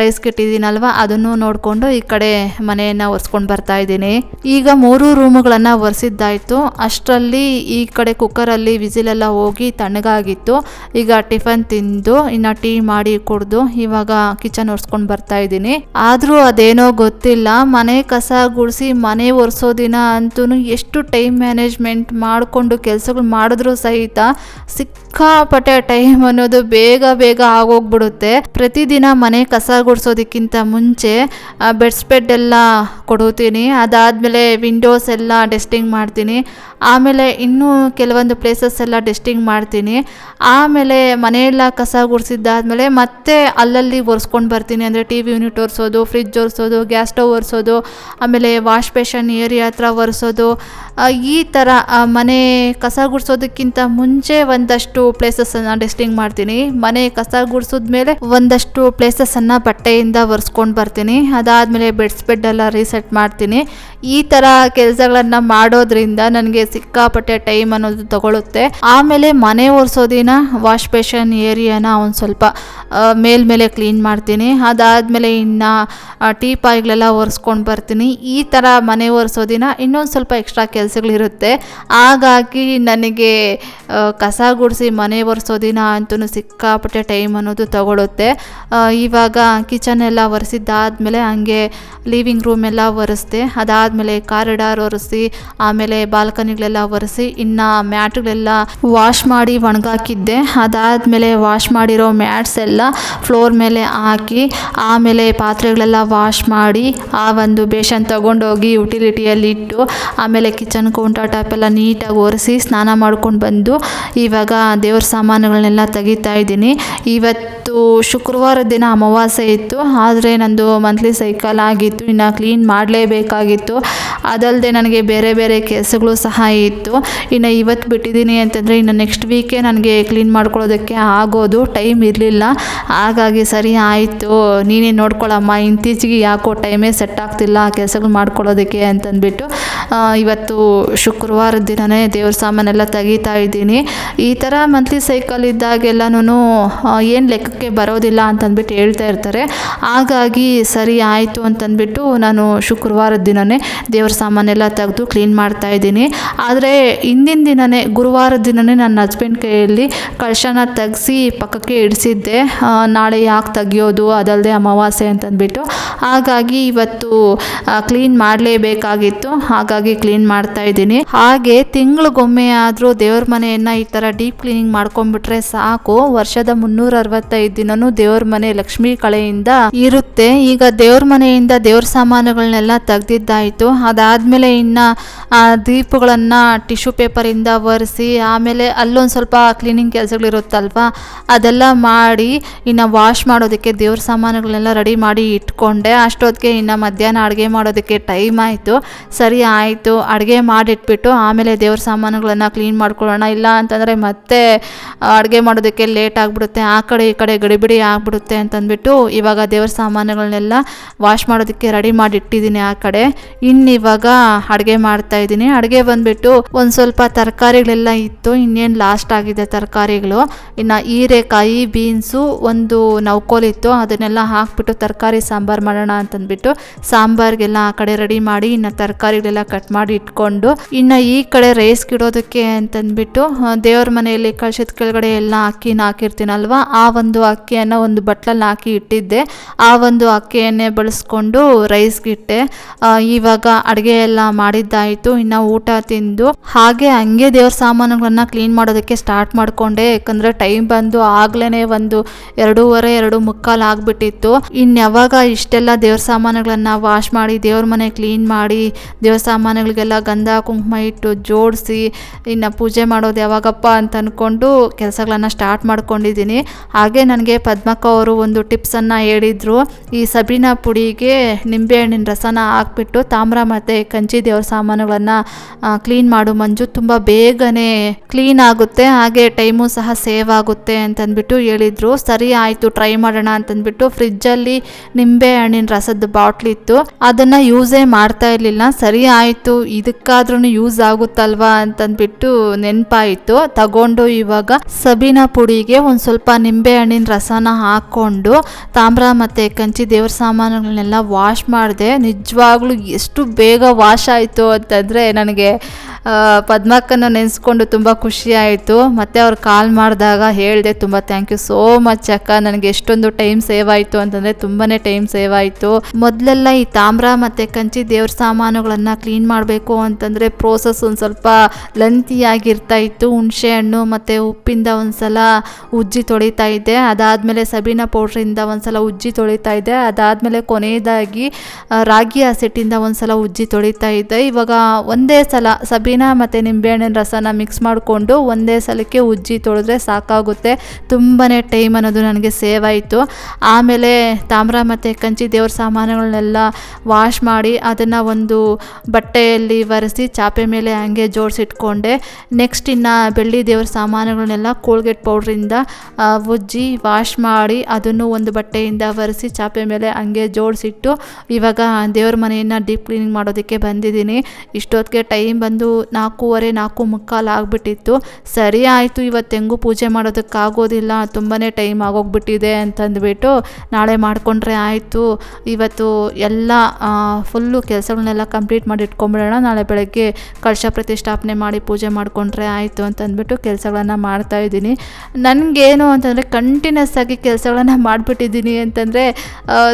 ರೈಸ್ ಕಿಟ್ಟಿದ್ದೀನಲ್ವ, ಅದನ್ನು ನೋಡಿಕೊಂಡು ಈ ಕಡೆ ಮನೆಯನ್ನು ಒರೆಸ್ಕೊಂಡು ಬರ್ತಾ ಇದ್ದೀನಿ. ಈಗ ಮೂರು ರೂಮುಗಳನ್ನು ಒರೆಸಿದ್ದಾಯಿತು. ಅಷ್ಟರಲ್ಲಿ ಈ ಕಡೆ ಕುಕ್ಕರಲ್ಲಿ ವಿಸಿಲೆಲ್ಲ ಹೋಗಿ ತಣ್ಣಗಾಗಿತ್ತು. ಈಗ ಟಿಫನ್ ತಿಂದು, ಇನ್ನು ಟೀ ಮಾಡಿ ಕುಡ್ದು ಇವಾಗ ಕಿಚನ್ ಒರೆಸ್ಕೊಂಡು ಬರ್ತಾ ಇದ್ದೀನಿ. ಆದರೂ ಅದೇನೋ ಗೊತ್ತಿಲ್ಲ. ಮನೆ ಕಸ ಗುಡಿಸಿ ಮನೆ ಒರೆಸೋ ದಿನ ಅಂತೂ ಎಷ್ಟು ಟೈಮ್ ಮ್ಯಾನೇಜ್ಮೆಂಟ್ ಮಾಡಿಕೊಂಡು ಕೆಲಸಗಳು ಮಾಡಿದ್ರು ಸಹಿತ ಸಿಕ್ಕಾಪಟ್ಟೆ ಟೈಮ್ ಅನ್ನೋದು ಬೇಗ ಬೇಗ ಆಗೋಗ್ಬಿಡುತ್ತೆ. ಪ್ರತಿದಿನ ಮನೆ ಕಸ ಗುಡಿಸೋದಕ್ಕಿಂತ ಮುಂಚೆ ಬೆಡ್ಸ್ ಬೆಡ್ ಎಲ್ಲ ಕೊಡುತ್ತೀನಿ ಅದಾದಮೇಲೆ ವಿಂಡೋಸ್ ಎಲ್ಲ ಡೆಸ್ಟಿಂಗ್ ಮಾಡ್ತೀನಿ. ಆಮೇಲೆ ಇನ್ನೂ ಕೆಲವೊಂದು ಪ್ಲೇಸಸ್ ಎಲ್ಲ ಡೆಸ್ಟಿಂಗ್ ಮಾಡ್ತೀನಿ. ಆಮೇಲೆ ಮನೆಯೆಲ್ಲ ಕಸ ಗುಡಿಸಿದ್ದಾದಮೇಲೆ ಮತ್ತೆ ಅಲ್ಲಲ್ಲಿ ಒರೆಸ್ಕೊಂಡು ಬರ್ತೀನಿ. ಅಂದರೆ ಟಿ ವಿ ಯೂನಿಟ್ ಒರೆಸೋದು ಫ್ರಿಜ್ ಒರೆಸೋದು ಗ್ಯಾಸ್ ಸ್ಟವ್ ಒರೆಸೋದು, ಆಮೇಲೆ ವಾಶ್ ಬೇಷನ್ ಏರಿಯಾ ಹತ್ರ ಒರೆಸೋದು. ಈ ಥರ ಮನೆ ಕಸ ಗುಡಿಸೋದಕ್ಕಿಂತ ಮುಂಚೆ ಒಂದಷ್ಟು ಪ್ಲೇಸಸ್ಸನ್ನು ಡೆಸ್ಟಿಂಗ್ ಮಾಡ್ತೀನಿ. ಮನೆ ಕಸ ಗುಡಿಸಿದ್ಮೇಲೆ ಒಂದಷ್ಟು ಪ್ಲೇಸಸನ್ನು ಬಟ್ಟೆಯಿಂದ ಒರೆಸ್ಕೊಂಡು ಬರ್ತೀನಿ. ಅದಾದ್ಮೇಲೆ ಬೆಡ್ಸ್ ಬೆಡ್ ಎಲ್ಲ ರೀಸೆಟ್ ಮಾಡ್ತೀನಿ. ಈ ಥರ ಕೆಲಸಗಳನ್ನು ಮಾಡೋದ್ರಿಂದ ನನಗೆ ಸಿಕ್ಕಾಪಟ್ಟೆ ಟೈಮ್ ಅನ್ನೋದು ತಗೊಳುತ್ತೆ. ಆಮೇಲೆ ಮನೆ ಒರೆಸೋದಿನ ವಾಶ್ ಬೇಷನ್ ಏರಿಯಾನ ಒಂದು ಸ್ವಲ್ಪ ಮೇಲ್ಮೇಲೆ ಕ್ಲೀನ್ ಮಾಡ್ತೀನಿ. ಅದಾದ್ಮೇಲೆ ಇನ್ನು ಟೀ ಪಾಯ್ಗಳೆಲ್ಲ ಒರೆಸ್ಕೊಂಡು ಬರ್ತೀನಿ. ಈ ಥರ ಮನೆ ಒರೆಸೋದಿನ ಇನ್ನೊಂದು ಸ್ವಲ್ಪ ಎಕ್ಸ್ಟ್ರಾ ಕೆಲಸಗಳಿರುತ್ತೆ. ಹಾಗಾಗಿ ನನಗೆ ಕಸ ಗುಡಿಸಿ ಮನೆ ಒರೆಸೋದಿನ ಅಂತೂ ಸಿಕ್ಕಾಪಟ್ಟೆ ಟೈಮ್ ಅನ್ನೋದು ತಗೊಳುತ್ತೆ. ಇವಾಗ ಕಿಚನ್ ಎಲ್ಲ ಒರೆಸಿದ್ದಾದಮೇಲೆ ಹಂಗೆ ಲಿವಿಂಗ್ ರೂಮ್ ಎಲ್ಲ ಒರೆಸ್ದೆ. ಅದಾದಮೇಲೆ ಕಾರಿಡಾರ್ ಒರೆಸಿ, ಆಮೇಲೆ ಬಾಲ್ಕನಿಗಳೆಲ್ಲ ಒರೆಸಿ, ಇನ್ನು ಮ್ಯಾಟ್ಗಳೆಲ್ಲ ವಾಶ್ ಮಾಡಿ ಒಣಗಾಕಿದ್ದೆ. ಅದಾದಮೇಲೆ ವಾಶ್ ಮಾಡಿರೋ ಮ್ಯಾಟ್ಸ್ ಎಲ್ಲ ಫ್ಲೋರ್ ಮೇಲೆ ಹಾಕಿ, ಆಮೇಲೆ ಪಾತ್ರೆಗಳೆಲ್ಲ ವಾಶ್ ಮಾಡಿ, ಆ ಒಂದು ಬೇಷನ್ ತೊಗೊಂಡೋಗಿ ಯುಟಿಲಿಟಿಯಲ್ಲಿ ಇಟ್ಟು ಆಮೇಲೆ ಕಿಚನ್ ಕೌಂಟರ್ ಟಾಪ್ ಎಲ್ಲ ನೀಟಾಗಿ ಒರೆಸಿ ಸ್ನಾನ ಮಾಡ್ಕೊಂಡು ಬಂದು, ಇವಾಗ ದೇವ್ರ ಸಾಮಾನುಗಳನ್ನೆಲ್ಲ ತೆಗಿತಾ ಇದ್ದೀನಿ. ಇವತ್ತು ಶುಕ್ರವಾರ ದಿನ ಅಮಾವಾಸ್ಯೆ ಇತ್ತು, ಆದರೆ ನಂದು ಮಂತ್ಲಿ ಸೈಕಲ್ ಆಗಿತ್ತು, ಇನ್ನು ಕ್ಲೀನ್ ಮಾಡಲೇಬೇಕಾಗಿತ್ತು. ಅದಲ್ಲದೆ ನನಗೆ ಬೇರೆ ಬೇರೆ ಕೆಲಸಗಳು ಸಹ ಇತ್ತು. ಇನ್ನು ಇವತ್ತು ಬಿಟ್ಟಿದ್ದೀನಿ ಅಂತಂದರೆ ಇನ್ನು ನೆಕ್ಸ್ಟ್ ವೀಕೆ ನನಗೆ ಕ್ಲೀನ್ ಮಾಡ್ಕೊಳ್ಳೋದಕ್ಕೆ ಆಗೋದು ಟೈಮ್ ಇರಲಿಲ್ಲ. ಹಾಗಾಗಿ ಸರಿ ಆಯಿತು, ನೀನೇ ನೋಡ್ಕೊಳ್ಳಮ್ಮ ಇತ್ತೀಚೆಗೆ ಯಾಕೋ ಟೈಮೇ ಸೆಟ್ ಆಗ್ತಿಲ್ಲ ಆ ಕೆಲಸಗಳು ಮಾಡ್ಕೊಳ್ಳೋದಕ್ಕೆ ಅಂತಂದ್ಬಿಟ್ಟು ಇವತ್ತು ಶುಕ್ರವಾರ ದಿನವೇ ದೇವ್ರ ಸಾಮಾನೆಲ್ಲ ತೆಗೀತಾ ಇದ್ದೀನಿ. ಈ ಥರ ಮಂತ್ಲಿ ಸೈಕಲ್ ಇದ್ದಾಗೆಲ್ಲನೂ ಏನು ಲೆಕ್ಕಕ್ಕೆ ಬರೋದಿಲ್ಲ ಅಂತಂದ್ಬಿಟ್ಟು ಹೇಳ್ತಾ ಇರ್ತಾರೆ. ಹಾಗಾಗಿ ಸರಿ ಆಯಿತು ಅಂತಂದ್ಬಿಟ್ಟು ನಾನು ಶುಕ್ರವಾರದ ದಿನವೇ ದೇವ್ರ ಸಾಮಾನೆಲ್ಲ ತೆಗೆದು ಕ್ಲೀನ್ ಮಾಡ್ತಾ ಇದ್ದೀನಿ. ಆದರೆ ಹಿಂದಿನ ದಿನವೇ ಗುರುವಾರದ ದಿನವೇ ನನ್ನ ಹಸ್ಬೆಂಡ್ ಕೈಯಲ್ಲಿ ಕಳಶನ ತೆಗೆಸಿ ಪಕ್ಕಕ್ಕೆ ಇಡಿಸಿದ್ದೆ. ನಾಳೆ ಯಾಕೆ ತೆಗಿಯೋದು ಅದಲ್ಲದೆ ಅಮಾವಾಸ್ಯೆ ಅಂತಂದ್ಬಿಟ್ಟು. ಹಾಗಾಗಿ ಇವತ್ತು ಕ್ಲೀನ್ ಮಾಡಲೇಬೇಕಾಗಿತ್ತು. ಹಾಗಾಗಿ ಕ್ಲೀನ್ ಮಾಡ್ತಾ ಇದ್ದೀನಿ. ಹಾಗೆ ತಿಂಗಳಿಗೊಮ್ಮೆ ಆದರೂ ದೇವ್ರ ಮನೆಯನ್ನು ಈ ಥರ ಡೀಪ್ ಕ್ಲೀನಿಂಗ್ ಮಾಡ್ಕೊಂಡ್ಬಿಟ್ರೆ ಸಾಕು. ವರ್ಷದ ಮುನ್ನೂರ ಅರವತ್ತೈದು ದಿನನೂ ದೇವ್ರ ಮನೆ ಲಕ್ಷ್ಮೀ ಕಳೆಯಿಂದ ಇರುತ್ತೆ. ಈಗ ದೇವ್ರ ಮನೆಯಿಂದ ದೇವ್ರ ಸಾಮಾನುಗಳನ್ನೆಲ್ಲ ತೆಗ್ದಿದ್ದಾಯಿತು. ಅದಾದ್ಮೇಲೆ ಇನ್ನು, ಆ, ದೀಪಗಳನ್ನ ಟಿಶ್ಯೂ ಪೇಪರಿಂದ ಒರೆಸಿ, ಆಮೇಲೆ ಅಲ್ಲೊಂದು ಸ್ವಲ್ಪ ಕ್ಲೀನಿಂಗ್ ಕೆಲಸಗಳಿರುತ್ತಲ್ವ, ಅದೆಲ್ಲ ಮಾಡಿ ಇನ್ನು ವಾಶ್ ಮಾಡೋದಕ್ಕೆ ದೇವ್ರ ಸಾಮಾನುಗಳನ್ನೆಲ್ಲ ರೆಡಿ ಮಾಡಿ ಇಟ್ಕೊಂಡೆ. ಅಷ್ಟೊತ್ತಿಗೆ ಇನ್ನು ಮಧ್ಯಾಹ್ನ ಅಡುಗೆ ಮಾಡೋದಕ್ಕೆ ಟೈಮ್ ಆಯಿತು. ಸರಿ ಆಯಿತು, ಅಡುಗೆ ಮಾಡಿಟ್ಬಿಟ್ಟು ಆಮೇಲೆ ದೇವ್ರ ಸಾಮಾನುಗಳನ್ನು ಕ್ಲೀನ್ ಮಾಡ್ಕೊಳ್ಳೋಣ. ಇಲ್ಲ ಅಂತಂದರೆ ಮತ್ತೆ ಅಡುಗೆ ಮಾಡೋದಕ್ಕೆ ಲೇಟ್ ಆಗಿಬಿಡುತ್ತೆ. ಆ ಕಡೆ ಈ ಕಡೆ ಗಡಿಬಿಡಿ ಆಗಿಬಿಡುತ್ತೆ ಅಂತಂದ್ಬಿಟ್ಟು ಇವಾಗ ದೇವ್ರ ಸಾಮಾನುಗಳನ್ನೆಲ್ಲ ವಾಶ್ ಮಾಡೋದಕ್ಕೆ ರೆಡಿ ಮಾಡಿ ಇಟ್ಟಿದ್ದೀನಿ ಆ ಕಡೆ. ಇನ್ನು ಇವಾಗ ಅಡುಗೆ ಮಾಡ್ತಾ ಇದ್ದೀನಿ. ಅಡುಗೆ ಬಂದ್ಬಿಟ್ಟು ಒಂದು ಸ್ವಲ್ಪ ತರಕಾರಿಗಳೆಲ್ಲ ಇತ್ತು. ಇನ್ನೇನು ಲಾಸ್ಟ್ ಆಗಿದೆ ತರಕಾರಿಗಳು. ಇನ್ನು ಹೀರೆಕಾಯಿ, ಬೀನ್ಸು ಒಂದು ನೌಕೋಲಿತ್ತು ಅದನ್ನೆಲ್ಲ ಹಾಕ್ಬಿಟ್ಟು ತರಕಾರಿ ಸಾಂಬಾರು ಮಾಡೋಣ ಅಂತಂದ್ಬಿಟ್ಟು ಸಾಂಬಾರಿಗೆಲ್ಲ ಆ ಕಡೆ ರೆಡಿ ಮಾಡಿ ಇನ್ನು ತರಕಾರಿಗಳೆಲ್ಲ ಕಟ್ ಮಾಡಿ ಇಟ್ಕೊಂಡು ಇನ್ನು ಈ ಕಡೆ ರೈಸ್ ಇಡೋದಕ್ಕೆ ಅಂತಂದ್ಬಿಟ್ಟು ದೇವ್ರ ಮನೆಯಲ್ಲಿ ಕಳಶದ ಕೆಳಗಡೆ ಎಲ್ಲ ಅಕ್ಕಿನ ಹಾಕಿರ್ತೀನಲ್ವ, ಆ ಒಂದು ಅಕ್ಕಿಯನ್ನು ಒಂದು ಬಟ್ಲಲ್ಲಿ ಹಾಕಿ ಇಟ್ಟಿದ್ದೆ. ಆ ಒಂದು ಅಕ್ಕಿಯನ್ನೇ ಬಳಸ್ಕೊಂಡು ರೈಸ್ಗಿಟ್ಟೆ ಇವಾಗ ಅಡುಗೆ ಎಲ್ಲ ಮಾಡಿದ್ದಾಯಿತು. ಇನ್ನು ಊಟ ತಿಂದು ಹಾಗೆ ಹಂಗೆ ದೇವ್ರ ಸಾಮಾನುಗಳನ್ನ ಕ್ಲೀನ್ ಮಾಡೋದಕ್ಕೆ ಸ್ಟಾರ್ಟ್ ಮಾಡಿಕೊಂಡೆ. ಯಾಕಂದರೆ ಟೈಮ್ ಬಂದು ಆಗ್ಲೇ ಒಂದು ಎರಡೂವರೆ, ಎರಡು ಮುಕ್ಕಾಲು ಆಗಿಬಿಟ್ಟಿತ್ತು. ಇನ್ಯಾವಾಗ ಇಷ್ಟೆಲ್ಲ ದೇವ್ರ ಸಾಮಾನುಗಳನ್ನ ವಾಶ್ ಮಾಡಿ, ದೇವ್ರ ಮನೆ ಕ್ಲೀನ್ ಮಾಡಿ, ದೇವ್ರ ಸಾಮಾನುಗಳಿಗೆಲ್ಲ ಗಂಧ, ಕುಂಕುಮ ಇಟ್ಟು ಜೋಡಿಸಿ, ಇನ್ನು ಪೂಜೆ ಮಾಡೋದು ಯಾವಾಗಪ್ಪ ಅಂತ ಅಂದ್ಕೊಂಡು ಕೆಲಸಗಳನ್ನ ಸ್ಟಾರ್ಟ್ ಮಾಡ್ಕೊಂಡಿದ್ದೀನಿ. ಹಾಗೆ ನನಗೆ ಪದ್ಮಕ್ಕ ಅವರು ಒಂದು ಟಿಪ್ಸನ್ನು ಹೇಳಿದರು. ಈ ಸಬೀನ ಪುಡಿಗೆ ನಿಂಬೆಹಣ್ಣಿನ ರಸನ ಹಾಕ್ಬಿಟ್ಟು ತಾಮ್ರ ಮತ್ತು ಕಂಚಿ ದೇವ್ರ ಸಾಮಾನುಗಳನ್ನು ಕ್ಲೀನ್ ಮಾಡು ಮಂಜು. ತುಂಬ ಬೇಗನೆ ಕ್ಲೀನ್ ಆಗುತ್ತೆ. ಹಾಗೆ ಟೈಮು ಸಹ ಸೇವ್ ಆಗುತ್ತೆ ಅಂತಂದ್ಬಿಟ್ಟು ಹೇಳಿದರು. ಸರಿ ಆಯಿತು ಟ್ರೈ ಮಾಡೋಣ ಅಂತಂದ್ಬಿಟ್ಟು ಫ್ರಿಜ್ಜಲ್ಲಿ ನಿಂಬೆ ಹಣ್ಣಿನ ರಸದ ಬಾಟ್ಲ್ ಇತ್ತು. ಅದನ್ನು ಯೂಸೇ ಮಾಡ್ತಾ ಇರಲಿಲ್ಲ. ಸರಿ ಆಯಿತು ಇದಕ್ಕಾದ್ರೂ ಯೂಸ್ ಆಗುತ್ತಲ್ವಾ ಅಂತಂದ್ಬಿಟ್ಟು ನೆನಪಾಯಿತು. ತಗೊಂಡು ಇವಾಗ ಸಬೀನ ಪುಡಿಗೆ ಒಂದು ಸ್ವಲ್ಪ ನಿಂಬೆ ಹಣ್ಣಿನ ರಸನ ಹಾಕ್ಕೊಂಡು ತಾಮ್ರ ಮತ್ತು ಕಂಚಿ ದೇವ್ರ ಸಾಮಾನುಗಳನ್ನೆಲ್ಲ ವಾಶ್ ಮಾಡಿದೆ, ನಿಜವಾಗ್ಲೂ ಎಷ್ಟು ಬೇಗ ವಾಶ್ ಆಯಿತು ಅಂತಂದರೆ ನನಗೆ ಪದ್ಮಕ್ಕನ ನೆನೆಸ್ಕೊಂಡು ತುಂಬ ಖುಷಿ ಆಯಿತು. ಮತ್ತು ಅವ್ರು ಕಾಲ್ ಮಾಡಿದಾಗ ಹೇಳಿದೆ ತುಂಬ ಥ್ಯಾಂಕ್ ಯು ಸೋ ಮಚ್ ಅಕ್ಕ. ನನಗೆ ಎಷ್ಟೊಂದು ಟೈಮ್ ಸೇವ್ ಆಯಿತು ಅಂತಂದರೆ ತುಂಬಾ ಟೈಮ್ ಸೇವ್ ಆಯಿತು. ಮೊದಲೆಲ್ಲ ಈ ತಾಮ್ರ ಮತ್ತು ಕಂಚಿ ದೇವ್ರ ಸಾಮಾನುಗಳನ್ನು ಕ್ಲೀನ್ ಮಾಡಬೇಕು ಅಂತಂದರೆ ಪ್ರೋಸೆಸ್ ಒಂದು ಸ್ವಲ್ಪ ಲೆಂತಿಯಾಗಿರ್ತಾ ಇತ್ತು. ಹುಣಸೆ ಹಣ್ಣು ಮತ್ತು ಉಪ್ಪಿಂದ ಒಂದು ಸಲ ಉಜ್ಜಿ ತೊಳಿತಾ ಇದ್ದೆ. ಅದಾದಮೇಲೆ ಸಬೀನ ಪೌಡ್ರಿಂದ ಒಂದು ಸಲ ಉಜ್ಜಿ ತೊಳಿತಾ ಇದ್ದೆ. ಅದಾದಮೇಲೆ ಕೊನೆಯದಾಗಿ ರಾಗಿ ಹಸಿಟ್ಟಿಂದ ಒಂದು ಸಲ ಉಜ್ಜಿ ತೊಳಿತಾ ಇದ್ದೆ. ಇವಾಗ ಒಂದೇ ಸಲ ಸಬೀನ ಮತ್ತು ನಿಂಬೆಹಣ್ಣಿನ ರಸನ ಮಿಕ್ಸ್ ಮಾಡಿಕೊಂಡು ಒಂದೇ ಸಲಕ್ಕೆ ಉಜ್ಜಿ ತೊಳೆದ್ರೆ ಸಾಕಾಗುತ್ತೆ. ತುಂಬಾ ಟೈಮ್ ಅನ್ನೋದು ನನಗೆ ಸೇವ್ ಆಯಿತು. ಆಮೇಲೆ ತಾಮ್ರ ಮತ್ತು ಕಂಚಿ ದೇವ್ರ ಸಾಮಾನುಗಳನ್ನೆಲ್ಲ ವಾಶ್ ಮಾಡಿ ಅದನ್ನು ಒಂದು ಬಟ್ಟೆಯಲ್ಲಿ ಒರೆಸಿ ಚಾಪೆ ಮೇಲೆ ಹಂಗೆ ಜೋಡಿಸಿಟ್ಕೊಂಡೆ. ನೆಕ್ಸ್ಟ್ ಇನ್ನು ಬೆಳ್ಳಿ ದೇವ್ರ ಸಾಮಾನುಗಳನ್ನೆಲ್ಲ ಕೋಲ್ಗೇಟ್ ಪೌಡ್ರಿಂದ ಉಜ್ಜಿ ವಾಶ್ ಮಾಡಿ ಅದನ್ನು ಒಂದು ಬಟ್ಟೆಯಿಂದ ಒರೆಸಿ ಚಾಪೆ ಮೇಲೆ ಹಂಗೆ ಜೋಡಿಸಿಟ್ಟು ಇವಾಗ ದೇವ್ರ ಮನೆಯನ್ನು ಡೀಪ್ ಕ್ಲೀನಿಂಗ್ ಮಾಡೋದಕ್ಕೆ ಬಂದಿದ್ದೀನಿ. ಇಷ್ಟೊತ್ತಿಗೆ ಟೈಮ್ ಬಂದು ನಾಲ್ಕೂವರೆ ನಾಲ್ಕು ಮುಕ್ಕಾಲು ಆಗಿಬಿಟ್ಟಿತ್ತು. ಸರಿ ಆಯಿತು, ಇವತ್ತು ಹೆಂಗೂ ಪೂಜೆ ಮಾಡೋದಕ್ಕಾಗೋದಿಲ್ಲ ತುಂಬಾ ಟೈಮ್ ಆಗೋಗ್ಬಿಟ್ಟಿದೆ ಅಂತಂದ್ಬಿಟ್ಟು ನಾಳೆ ಮಾಡಿಕೊಂಡ್ರೆ ಆಯಿತು. ಇವತ್ತು ಎಲ್ಲ ಫುಲ್ಲು ಕೆಲಸಗಳನ್ನೆಲ್ಲ ಕಂಪ್ಲೀಟ್ ಮಾಡಿ ಇಟ್ಕೊಂಬಿಡೋಣ, ನಾಳೆ ಬೆಳಗ್ಗೆ ಕಳಶ ಪ್ರತಿಷ್ಠಾಪನೆ ಮಾಡಿ ಪೂಜೆ ಮಾಡಿಕೊಂಡ್ರೆ ಆಯಿತು ಅಂತಂದ್ಬಿಟ್ಟು ಕೆಲಸಗಳನ್ನು ಮಾಡ್ತಾ ಇದ್ದೀನಿ. ನನಗೇನು ಅಂತಂದರೆ ಕಂಟಿನ್ಯೂಸ್ ಆಗಿ ಕೆಲಸಗಳನ್ನು ಮಾಡಿಬಿಟ್ಟಿದ್ದೀನಿ ಅಂತಂದರೆ